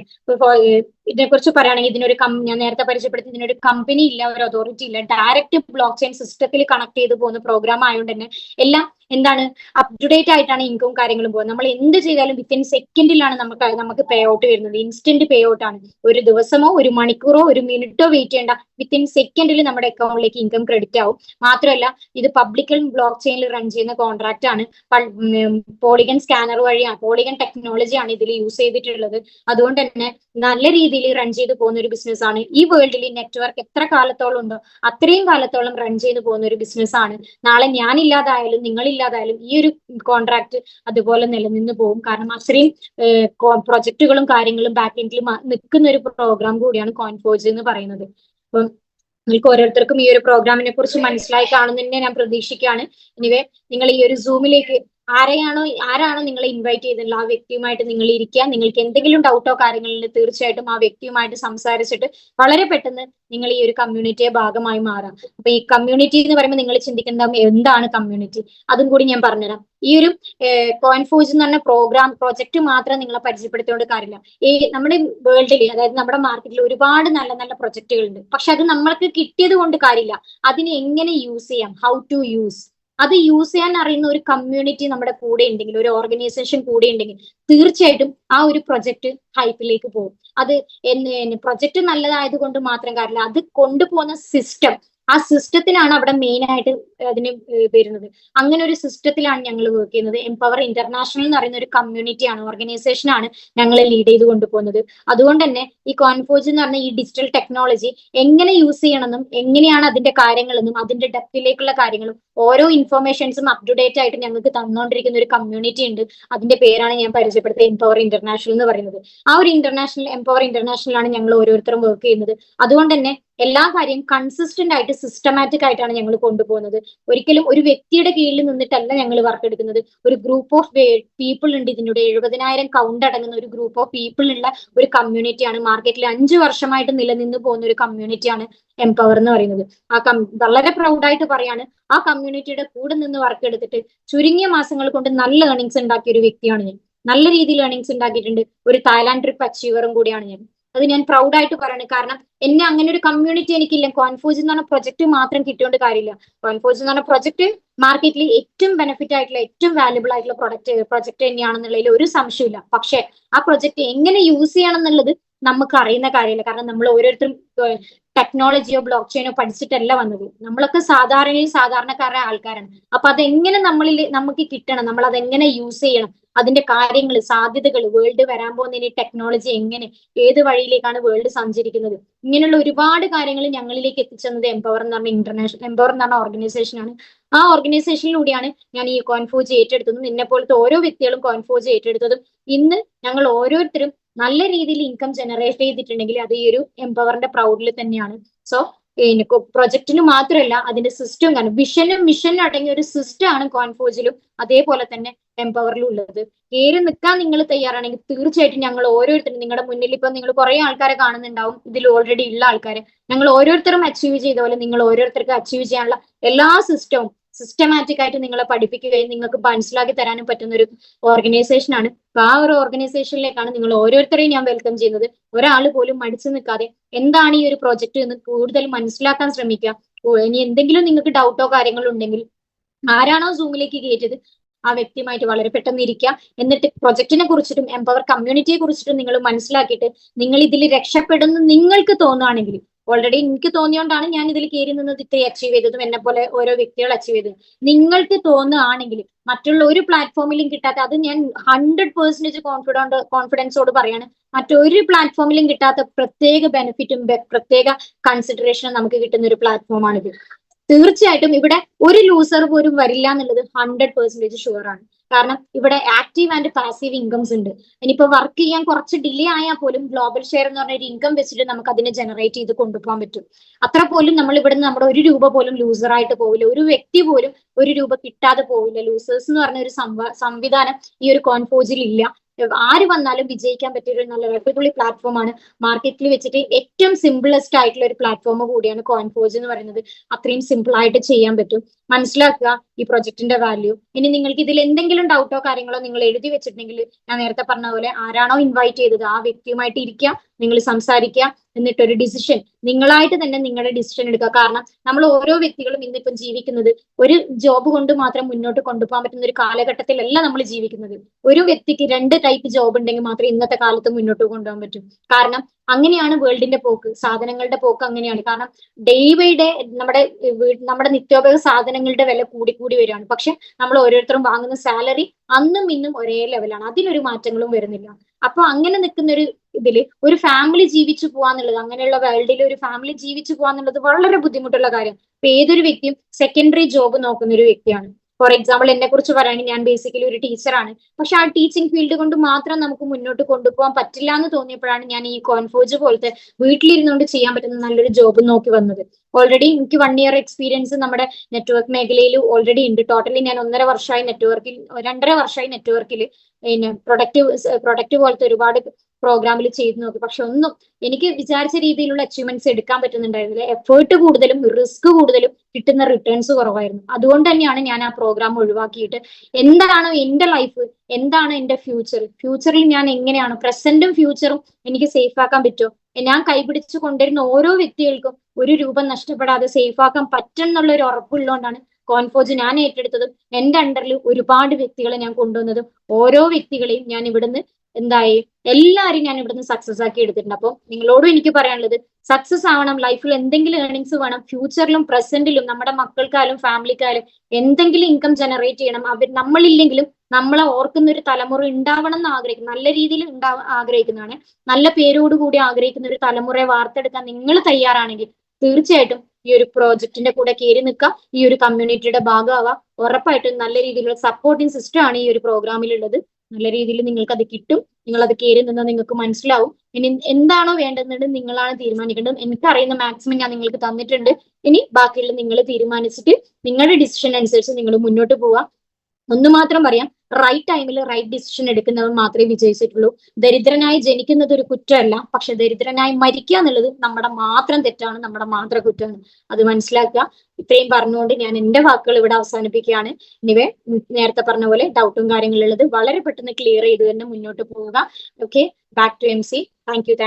Speaker 1: ഇതിനെക്കുറിച്ച് പറയുകയാണെങ്കിൽ ഇതിനൊരു ഞാൻ നേരത്തെ പരിചയപ്പെടുത്തി ഇതിനൊരു കമ്പനി ഇല്ല ഒരു അതോറിറ്റി ഇല്ല. ഡയറക്റ്റ് ബ്ലോക്ക് ചെയിൻ സിസ്റ്റത്തിൽ കണക്ട് ചെയ്ത് പോകുന്ന പ്രോഗ്രാം ആയതുകൊണ്ട് തന്നെ എല്ലാം എന്താണ് അപ് ടു ഡേറ്റ് ആയിട്ടാണ് ഇൻകം കാര്യങ്ങളും പോകുന്നത്. നമ്മൾ എന്ത് ചെയ്താലും വിത്തിൻ സെക്കൻഡിലാണ് നമുക്ക് നമുക്ക് പേ ഔട്ട് വരുന്നത്. ഇൻസ്റ്റന്റ് പേ ഔട്ട് ആണ്. ഒരു ദിവസമോ ഒരു മണിക്കൂറോ ഒരു മിനിറ്റോ വെയിറ്റ് ചെയ്യേണ്ട. വിത്തിൻ സെക്കൻഡിൽ നമ്മുടെ അക്കൗണ്ടിലേക്ക് ഇൻകം ക്രെഡിറ്റ് ആവും. മാത്രമല്ല ഇത് പബ്ലിക്കൽ ബ്ലോക്ക് ചെയിനിൽ റൺ ചെയ്യുന്ന കോൺട്രാക്റ്റ് ആണ്. പോളിഗൺ സ്കാനർ വഴിയാണ് ടെക്നോളജി ആണ് ഇതിൽ യൂസ് ചെയ്തിട്ടുള്ളത്. അതുകൊണ്ട് തന്നെ നല്ല രീതിയിൽ റൺ ചെയ്ത് പോകുന്ന ഒരു ബിസിനസ് ആണ്. ഈ വേൾഡിൽ നെറ്റ്വർക്ക് എത്ര കാലത്തോളം ഉണ്ടോ അത്രയും കാലത്തോളം റൺ ചെയ്ത് പോകുന്ന ഒരു ബിസിനസ് ആണ്. നാളെ ഞാനില്ലാതായാലും നിങ്ങളില്ലാതായാലും ഈ ഒരു കോൺട്രാക്ട് അതുപോലെ നിലനിന്ന് പോകും. കാരണം അത്രയും പ്രൊജക്ടുകളും കാര്യങ്ങളും ബാക്ക് എൻഡിൽ നിൽക്കുന്ന ഒരു പ്രോഗ്രാം കൂടിയാണ് കോൺഫോജ് എന്ന് പറയുന്നത്. അപ്പം നിങ്ങൾക്ക് ഓരോരുത്തർക്കും ഈ ഒരു പ്രോഗ്രാമിനെ കുറിച്ച് മനസ്സിലായി കാണുന്നതിനെ ഞാൻ പ്രതീക്ഷിക്കുകയാണ്. ഇനിവേ നിങ്ങൾ ഈ ഒരു സൂമിലേക്ക് ആരെയാണോ ആരാണോ നിങ്ങളെ ഇൻവൈറ്റ് ചെയ്തിട്ടുള്ള ആ വ്യക്തിയുമായിട്ട് നിങ്ങൾ ഇരിക്കുക. നിങ്ങൾക്ക് എന്തെങ്കിലും ഡൗട്ടോ കാര്യങ്ങളിൽ തീർച്ചയായിട്ടും ആ വ്യക്തിയുമായിട്ട് സംസാരിച്ചിട്ട് വളരെ പെട്ടെന്ന് നിങ്ങൾ ഈ ഒരു കമ്മ്യൂണിറ്റിയെ ഭാഗമായി മാറാം. അപ്പൊ ഈ കമ്മ്യൂണിറ്റി എന്ന് പറയുമ്പോൾ നിങ്ങൾ ചിന്തിക്കേണ്ട എന്താണ് കമ്മ്യൂണിറ്റി അതും കൂടി ഞാൻ പറഞ്ഞുതരാം. ഈ ഒരു കോൺഫോജ് എന്ന് പറഞ്ഞ പ്രോഗ്രാം പ്രോജക്റ്റ് മാത്രം നിങ്ങളെ പരിചയപ്പെടുത്തിയോണ്ട് കാര്യമില്ല. ഈ നമ്മുടെ വേൾഡിൽ അതായത് നമ്മുടെ മാർക്കറ്റിൽ ഒരുപാട് നല്ല നല്ല പ്രൊജക്റ്റുകൾ ഉണ്ട് പക്ഷെ അത് നമ്മൾക്ക് കിട്ടിയത് കൊണ്ട് കാര്യമില്ല. അതിനെ എങ്ങനെ യൂസ് ചെയ്യാം? ഹൗ ടു യൂസ് അത് യൂസ് ചെയ്യാൻ അറിയുന്ന ഒരു കമ്മ്യൂണിറ്റി നമ്മുടെ കൂടെ ഉണ്ടെങ്കിൽ ഒരു ഓർഗനൈസേഷൻ കൂടെ ഉണ്ടെങ്കിൽ തീർച്ചയായിട്ടും ആ ഒരു പ്രൊജക്ട് ഹൈപ്പിലേക്ക് പോകും. അത് പ്രൊജക്ട് നല്ലതായത് കൊണ്ട് മാത്രം കാര്യമില്ല അത് കൊണ്ടുപോകുന്ന സിസ്റ്റം ആ സിസ്റ്റത്തിനാണ് അവിടെ മെയിൻ ആയിട്ട് അതിന് വരുന്നത്. അങ്ങനെ ഒരു സിസ്റ്റത്തിലാണ് ഞങ്ങൾ വർക്ക് ചെയ്യുന്നത്. എംപവർ ഇന്റർനാഷണൽ എന്ന് പറയുന്ന ഒരു കമ്മ്യൂണിറ്റിയാണ് ഓർഗനൈസേഷൻ ആണ് ഞങ്ങൾ ലീഡ് ചെയ്ത് കൊണ്ടുപോകുന്നത്. അതുകൊണ്ട് തന്നെ ഈ കോൺഫോജ് എന്ന് പറഞ്ഞ ഈ ഡിജിറ്റൽ ടെക്നോളജി എങ്ങനെ യൂസ് ചെയ്യണമെന്നും എങ്ങനെയാണ് അതിന്റെ കാര്യങ്ങളെന്നും അതിന്റെ ഡെപ്തിലേക്കുള്ള കാര്യങ്ങളും ഓരോ ഇൻഫർമേഷൻസും അപ് ടു ഡേറ്റ് ആയിട്ട് ഞങ്ങൾക്ക് തന്നുകൊണ്ടിരിക്കുന്ന ഒരു കമ്മ്യൂണിറ്റി ഉണ്ട്. അതിന്റെ പേരാണ് ഞാൻ പരിചയപ്പെടുത്തിയത് എംപവർ ഇന്റർനാഷണൽ എന്ന് പറയുന്നത്. ആ ഒരു ഇന്റർനാഷണൽ എംപവർ ഇന്റർനാഷണൽ ആണ് ഞങ്ങൾ ഓരോരുത്തരും വർക്ക് ചെയ്യുന്നത്. അതുകൊണ്ട് തന്നെ എല്ലാ കാര്യം കൺസിസ്റ്റന്റ് ആയിട്ട് സിസ്റ്റമാറ്റിക് ആയിട്ടാണ് ഞങ്ങൾ കൊണ്ടുപോകുന്നത്. ഒരിക്കലും ഒരു വ്യക്തിയുടെ കീഴിൽ നിന്നിട്ടല്ല ഞങ്ങൾ വർക്ക് എടുക്കുന്നത്. ഒരു ഗ്രൂപ്പ് ഓഫ് പീപ്പിൾ ഉണ്ട്. ഇതിനൂടെ എഴുപതിനായിരം കൗണ്ട് അടങ്ങുന്ന ഒരു ഗ്രൂപ്പ് ഓഫ് പീപ്പിൾ ഉള്ള ഒരു കമ്മ്യൂണിറ്റിയാണ് മാർക്കറ്റിൽ അഞ്ച് വർഷമായിട്ട് നിലനിന്ന് പോകുന്ന ഒരു കമ്മ്യൂണിറ്റിയാണ് എംപവർ എന്ന് പറയുന്നത്. ആ കം വളരെ പ്രൗഡായിട്ട് പറയാണ് ആ കമ്മ്യൂണിറ്റിയുടെ കൂടെ നിന്ന് വർക്ക് എടുത്തിട്ട് ചുരുങ്ങിയ മാസങ്ങൾ കൊണ്ട് നല്ല ഏണിങ്സ് ഉണ്ടാക്കിയ ഒരു വ്യക്തിയാണ് ഞാൻ. നല്ല രീതിയിൽ ഏണിങ്സ് ഉണ്ടാക്കിയിട്ടുണ്ട് ഒരു തായ്ലാൻഡ് ട്രിപ്പ് അച്ചീവറും കൂടിയാണ് ഞാൻ. അത് ഞാൻ പ്രൗഡായിട്ട് പറയുന്നത് കാരണം എന്നെ അങ്ങനെ ഒരു കമ്മ്യൂണിറ്റി എനിക്കില്ല. കോൺഫോജ് എന്ന് പറഞ്ഞ പ്രൊജക്ട് മാത്രം കിട്ടിയോണ്ട് കാര്യമില്ല. കോൺഫോജ് എന്ന് പറഞ്ഞ പ്രൊജക്ട് മാർക്കറ്റിൽ ഏറ്റവും ബെനിഫിറ്റ് ആയിട്ടുള്ള ഏറ്റവും വാല്യുബിൾ ആയിട്ടുള്ള പ്രൊഡക്റ്റ് പ്രൊജക്ട് തന്നെയാണെന്നുള്ളതിൽ ഒരു സംശയമില്ല പക്ഷെ ആ പ്രൊജക്ട് എങ്ങനെ യൂസ് ചെയ്യണം എന്നുള്ളത് നമുക്ക് അറിയുന്ന കാര്യമില്ല. കാരണം നമ്മൾ ഓരോരുത്തരും ടെക്നോളജിയോ ബ്ലോക്ക് ചെയിനോ പഠിച്ചിട്ടല്ല വന്നത്. നമ്മളൊക്കെ സാധാരണയിൽ സാധാരണക്കാരായ ആൾക്കാരാണ്. അപ്പൊ അതെങ്ങനെ നമ്മളിൽ നമുക്ക് കിട്ടണം? നമ്മൾ അതെങ്ങനെ യൂസ് ചെയ്യണം? അതിന്റെ കാര്യങ്ങൾ സാധ്യതകൾ വേൾഡ് വരാൻ പോകുന്നതിന് ടെക്നോളജി എങ്ങനെ ഏത് വഴിയിലേക്കാണ് വേൾഡ് സഞ്ചരിക്കുന്നത്? ഇങ്ങനെയുള്ള ഒരുപാട് കാര്യങ്ങൾ ഞങ്ങളിലേക്ക് എത്തിച്ചെന്നത് എംപവർ എന്ന് പറഞ്ഞ ഇന്റർനാഷണൽ എംപവർ എന്ന് പറഞ്ഞ ഓർഗനൈസേഷൻ ആണ്. ആ ഓർഗനൈസേഷനിലൂടെയാണ് ഞാൻ ഈ കോൺഫോജ് ഏറ്റെടുത്തതും നിന്നെ പോലത്തെ ഓരോ വ്യക്തികളും കോൺഫോജ് ഏറ്റെടുത്തതും. ഇന്ന് ഞങ്ങൾ ഓരോരുത്തരും നല്ല രീതിയിൽ ഇൻകം ജനറേറ്റ് ചെയ്തിട്ടുണ്ടെങ്കിൽ അത് ഈ ഒരു എംപവറിന്റെ പ്രൗഡിൽ തന്നെയാണ്. സോ പ്രൊജക്ടിന് മാത്രമല്ല അതിന്റെ സിസ്റ്റം കാണും വിഷനും മിഷനും അടങ്ങിയ ഒരു സിസ്റ്റം ആണ് കോൺഫോജിലും അതേപോലെ തന്നെ എംപവറിലും ഉള്ളത്. കയറി നിൽക്കാൻ നിങ്ങൾ തയ്യാറാണെങ്കിൽ തീർച്ചയായിട്ടും ഞങ്ങൾ ഓരോരുത്തരും നിങ്ങളുടെ മുന്നിൽ ഇപ്പൊ നിങ്ങൾ കുറെ ആൾക്കാരെ കാണുന്നുണ്ടാവും. ഇതിൽ ഓൾറെഡി ഉള്ള ആൾക്കാരെ. ഞങ്ങൾ ഓരോരുത്തരും അച്ചീവ് ചെയ്ത പോലെ നിങ്ങൾ ഓരോരുത്തർക്കും അച്ചീവ് ചെയ്യാനുള്ള എല്ലാ സിസ്റ്റവും സിസ്റ്റമാറ്റിക് ആയിട്ട് നിങ്ങളെ പഠിപ്പിക്കുകയും നിങ്ങൾക്ക് മനസ്സിലാക്കി തരാനും പറ്റുന്ന ഒരു ഓർഗനൈസേഷൻ ആണ്. അപ്പൊ ആ ഒരു ഓർഗനൈസേഷനിലേക്കാണ് നിങ്ങൾ ഓരോരുത്തരെയും ഞാൻ വെൽക്കം ചെയ്യുന്നത്. ഒരാൾ പോലും മടിച്ചു നിൽക്കാതെ എന്താണ് ഈ ഒരു പ്രോജക്റ്റ് എന്ന് കൂടുതൽ മനസ്സിലാക്കാൻ ശ്രമിക്കുക. ഇനി എന്തെങ്കിലും നിങ്ങൾക്ക് ഡൗട്ടോ കാര്യങ്ങളോ ഉണ്ടെങ്കിൽ ആരാണോ സൂമിലേക്ക് കയറ്റിയത് ആ വ്യക്തിയുമായിട്ട് വളരെ പെട്ടെന്ന് ഇരിക്കുക. എന്നിട്ട് പ്രൊജക്ടിനെ കുറിച്ചിട്ടും എംപവർ കമ്മ്യൂണിറ്റിയെ കുറിച്ചിട്ടും നിങ്ങൾ മനസ്സിലാക്കിയിട്ട് നിങ്ങൾ ഇതിൽ രക്ഷപ്പെടുന്നു നിങ്ങൾക്ക് തോന്നുകയാണെങ്കിൽ ഓൾറെഡി എനിക്ക് തോന്നിയോണ്ടാണ് ഞാൻ ഇതിൽ കയറി നിന്നത് ഇത്രയും അച്ചീവ് ചെയ്തതും എന്നെ പോലെ ഓരോ വ്യക്തികൾ അച്ചീവ് ചെയ്തതും. നിങ്ങൾക്ക് തോന്നുകയാണെങ്കിൽ മറ്റുള്ള ഒരു പ്ലാറ്റ്ഫോമിലും കിട്ടാത്ത അത് ഞാൻ ഹൺഡ്രഡ് പെർസെന്റേജ് കോൺഫിഡൻ കോൺഫിഡൻസോട് പറയാണ്. മറ്റൊരു പ്ലാറ്റ്ഫോമിലും കിട്ടാത്ത പ്രത്യേക ബെനിഫിറ്റും പ്രത്യേക കൺസിഡറേഷനും നമുക്ക് കിട്ടുന്ന ഒരു പ്ലാറ്റ്ഫോമാണിത് തീർച്ചയായിട്ടും ഇവിടെ ഒരു ലൂസർ പോലും വരില്ല എന്നുള്ളത് ഹൺഡ്രഡ് പെർസെന്റേജ് ഷുവർ ആണ്. കാരണം ഇവിടെ ആക്റ്റീവ് ആൻഡ് പാസീവ് ഇൻകംസ് ഉണ്ട്. ഇനിയിപ്പോ വർക്ക് ചെയ്യാൻ കുറച്ച് ഡിലേ ആയാൽ പോലും ഗ്ലോബൽ ഷെയർ എന്ന് പറഞ്ഞ ഒരു ഇൻകം വെച്ചിട്ട് നമുക്ക് അതിനെ ജനറേറ്റ് ചെയ്ത് കൊണ്ടുപോകാൻ പറ്റും. അത്ര പോലും നമ്മൾ ഇവിടുന്ന് നമ്മുടെ ഒരു രൂപ പോലും ലൂസർ ആയിട്ട് പോവില്ല. ഒരു വ്യക്തി പോലും ഒരു രൂപ കിട്ടാതെ പോവില്ല. ലൂസേഴ്സ് എന്ന് പറഞ്ഞ ഒരു സംവ- സംവിധാനം ഈ ഒരു കോൺഫോജിൽ ഇല്ല. ആര് വന്നാലും വിജയിക്കാൻ പറ്റിയ ഒരു നല്ല അടിപൊളി പ്ലാറ്റ്ഫോമാണ് മാർക്കറ്റിൽ വെച്ചിട്ട് ഏറ്റവും സിമ്പിളസ്റ്റ് ആയിട്ടുള്ള ഒരു പ്ലാറ്റ്ഫോം കൂടിയാണ് കോൺഫോജ് എന്ന് പറയുന്നത്. അത്രയും സിമ്പിൾ ആയിട്ട് ചെയ്യാൻ പറ്റും. മനസ്സിലാക്കുക ഈ പ്രൊജക്ടിന്റെ വാല്യൂ ഇനി നിങ്ങൾക്ക് ഇതിൽ എന്തെങ്കിലും ഡൗട്ടോ കാര്യങ്ങളോ നിങ്ങൾ എഴുതി വെച്ചിട്ടുണ്ടെങ്കിൽ ഞാൻ നേരത്തെ പറഞ്ഞ പോലെ ആരാണോ ഇൻവൈറ്റ് ചെയ്തത് ആ വ്യക്തിയുമായിട്ട് ഇരിക്കുക നിങ്ങൾ സംസാരിക്കുക എന്നിട്ട് ഒരു ഡിസിഷൻ നിങ്ങളായിട്ട് തന്നെ നിങ്ങളുടെ ഡിസിഷൻ എടുക്കുക. കാരണം നമ്മൾ ഓരോ വ്യക്തികളും ഇന്നിപ്പം ജീവിക്കുന്നത് ഒരു ജോബ് കൊണ്ട് മാത്രം മുന്നോട്ട് കൊണ്ടുപോകാൻ പറ്റുന്ന ഒരു കാലഘട്ടത്തിലല്ല നമ്മൾ ജീവിക്കുന്നത്. ഒരു വ്യക്തിക്ക് രണ്ട് ടൈപ്പ് ജോബ് ഉണ്ടെങ്കിൽ മാത്രമേ ഇന്നത്തെ കാലത്ത് മുന്നോട്ട് കൊണ്ടുപോകാൻ പറ്റും. കാരണം അങ്ങനെയാണ് വേൾഡിന്റെ പോക്ക്. സാധനങ്ങളുടെ പോക്ക് അങ്ങനെയാണ്. കാരണം ഡേ ബൈ ഡേ നമ്മുടെ നമ്മുടെ നിത്യോപയോഗ സാധനങ്ങളുടെ വില കൂടി കൂടി വരികയാണ്. പക്ഷെ നമ്മൾ ഓരോരുത്തരും വാങ്ങുന്ന സാലറി അന്നും ഇന്നും ഒരേ ലെവലാണ് അതിനൊരു മാറ്റങ്ങളും വരുന്നില്ല. അപ്പൊ അങ്ങനെ നിൽക്കുന്ന ഒരു ഇതിൽ ഒരു ഫാമിലി ജീവിച്ചു പോവാന്നുള്ളത് അങ്ങനെയുള്ള വേൾഡിൽ ഒരു ഫാമിലി ജീവിച്ചു പോവാന്നുള്ളത് വളരെ ബുദ്ധിമുട്ടുള്ള കാര്യം. ഇപ്പൊ ഏതൊരു വ്യക്തിയും സെക്കൻഡറി ജോബ് നോക്കുന്ന ഒരു വ്യക്തിയാണ്. ഫോർ എക്സാമ്പിൾ എന്നെ കുറിച്ച് പറയുകയാണെങ്കിൽ ഞാൻ ബേസിക്കലി ഒരു ടീച്ചറാണ് പക്ഷെ ആ ടീച്ചിങ് ഫീൽഡ് കൊണ്ട് മാത്രം നമുക്ക് മുന്നോട്ട് കൊണ്ടുപോകാൻ പറ്റില്ല എന്ന് തോന്നിയപ്പോഴാണ് ഞാൻ ഈ കോൺഫോജ് പോലത്തെ വീട്ടിലിരുന്നുകൊണ്ട് ചെയ്യാൻ പറ്റുന്ന നല്ലൊരു ജോബ് നോക്കി വന്നത്. ഓൾറെഡി എനിക്ക് വൺ ഇയർ എക്സ്പീരിയൻസ് നമ്മുടെ നെറ്റ്വർക്ക് മേഖലയിൽ ഓൾറെഡി ഉണ്ട്. ടോട്ടലി ഞാൻ ഒന്നര വർഷമായി നെറ്റ്വർക്കിൽ രണ്ടര വർഷമായി നെറ്റ്വർക്കിൽ പിന്നെ പ്രൊഡക്റ്റ് പ്രൊഡക്റ്റ് പോലത്തെ ഒരുപാട് പ്രോഗ്രാമിൽ ചെയ്തു നോക്കി. പക്ഷെ ഒന്നും എനിക്ക് വിചാരിച്ച രീതിയിലുള്ള അച്ചീവ്മെന്റ്സ് എടുക്കാൻ പറ്റുന്നുണ്ടായിരുന്നില്ല. എഫേർട്ട് കൂടുതലും റിസ്ക് കൂടുതലും കിട്ടുന്ന റിട്ടേൺസ് കുറവായിരുന്നു. അതുകൊണ്ട് തന്നെയാണ് ഞാൻ ആ പ്രോഗ്രാം ഒഴിവാക്കിയിട്ട് എന്താണ് എന്റെ ലൈഫ് എന്താണ് എന്റെ ഫ്യൂച്ചർ ഫ്യൂച്ചറിൽ ഞാൻ എങ്ങനെയാണ് പ്രസന്റും ഫ്യൂച്ചറും എനിക്ക് സേഫ് ആക്കാൻ പറ്റുമോ? ഞാൻ കൈപിടിച്ച് കൊണ്ടിരുന്ന ഓരോ വ്യക്തികൾക്കും ഒരു രൂപം നഷ്ടപ്പെടാതെ സേഫ് ആക്കാൻ പറ്റും എന്നുള്ള ഒരു ഉറപ്പുള്ളതുകൊണ്ടാണ് കോൺഫോജ് ഞാൻ ഏറ്റെടുത്തതും എന്റെ അണ്ടറിൽ ഒരുപാട് വ്യക്തികളെ ഞാൻ കൊണ്ടുവന്നതും ഓരോ വ്യക്തികളെയും ഞാൻ ഇവിടുന്ന് എന്തായി എല്ലാവരും ഞാൻ ഇവിടുന്ന് സക്സസ് ആക്കി എടുത്തിട്ടുണ്ട്. അപ്പം നിങ്ങളോടും എനിക്ക് പറയാനുള്ളത് സക്സസ് ആവണം ലൈഫിൽ എന്തെങ്കിലും ഏർണിങ്സ് വേണം ഫ്യൂച്ചറിലും പ്രസന്റിലും നമ്മുടെ മക്കൾക്കായാലും ഫാമിലിക്കായാലും എന്തെങ്കിലും ഇൻകം ജനറേറ്റ് ചെയ്യണം. അവർ നമ്മളില്ലെങ്കിലും നമ്മളെ ഓർക്കുന്ന ഒരു തലമുറ ഉണ്ടാവണം എന്ന് ആഗ്രഹിക്കുന്നു നല്ല രീതിയിൽ ഉണ്ടാ ആഗ്രഹിക്കുന്നതാണ്. നല്ല പേരോടുകൂടി ആഗ്രഹിക്കുന്ന ഒരു തലമുറയെ വാർത്തെടുക്കാൻ നിങ്ങൾ തയ്യാറാണെങ്കിൽ തീർച്ചയായിട്ടും ഈ ഒരു പ്രോജക്റ്റിന്റെ കൂടെ കയറി നിൽക്കുക. ഈ ഒരു കമ്മ്യൂണിറ്റിയുടെ ഭാഗമാവാം ഉറപ്പായിട്ടും നല്ല രീതിയിലുള്ള സപ്പോർട്ടിംഗ് സിസ്റ്റം ആണ് ഈ ഒരു പ്രോഗ്രാമിലുള്ളത്. നല്ല രീതിയിൽ നിങ്ങൾക്ക് അത് കിട്ടും. നിങ്ങൾ അത് കയറി നിന്നാൽ നിങ്ങൾക്ക് മനസ്സിലാവും. ഇനി എന്താണോ വേണ്ടത് നിങ്ങളാണ് തീരുമാനിക്കേണ്ടത്. എനിക്ക് അറിയുന്ന മാക്സിമം ഞാൻ നിങ്ങൾക്ക് തന്നിട്ടുണ്ട്. ഇനി ബാക്കിയുള്ള നിങ്ങൾ തീരുമാനിച്ചിട്ട് നിങ്ങളുടെ ഡിസിഷൻ അനുസരിച്ച് നിങ്ങൾ മുന്നോട്ട് പോവാം ഒന്ന് മാത്രം പറയാം. റൈറ്റ് ടൈമിൽ റൈറ്റ് ഡിസിഷൻ എടുക്കുന്നവർ മാത്രമേ വിജയിച്ചിട്ടുള്ളൂ. ദരിദ്രനായി ജനിക്കുന്നത് ഒരു കുറ്റമല്ല. പക്ഷെ ദരിദ്രനായി മരിക്കുക എന്നുള്ളത് നമ്മുടെ മാത്രം തെറ്റാണ് നമ്മുടെ മാത്രം കുറ്റമാണ്. അത് മനസ്സിലാക്കുക. ഇത്രയും പറഞ്ഞുകൊണ്ട് ഞാൻ എന്റെ വാക്കുകൾ ഇവിടെ അവസാനിപ്പിക്കുകയാണ്. ഇനിവേ നേരത്തെ പറഞ്ഞ പോലെ ഡൗട്ടും കാര്യങ്ങളുള്ളത് വളരെ പെട്ടെന്ന് ക്ലിയർ ചെയ്ത് തന്നെ മുന്നോട്ട് പോവുക. Okay back to M C thank you thank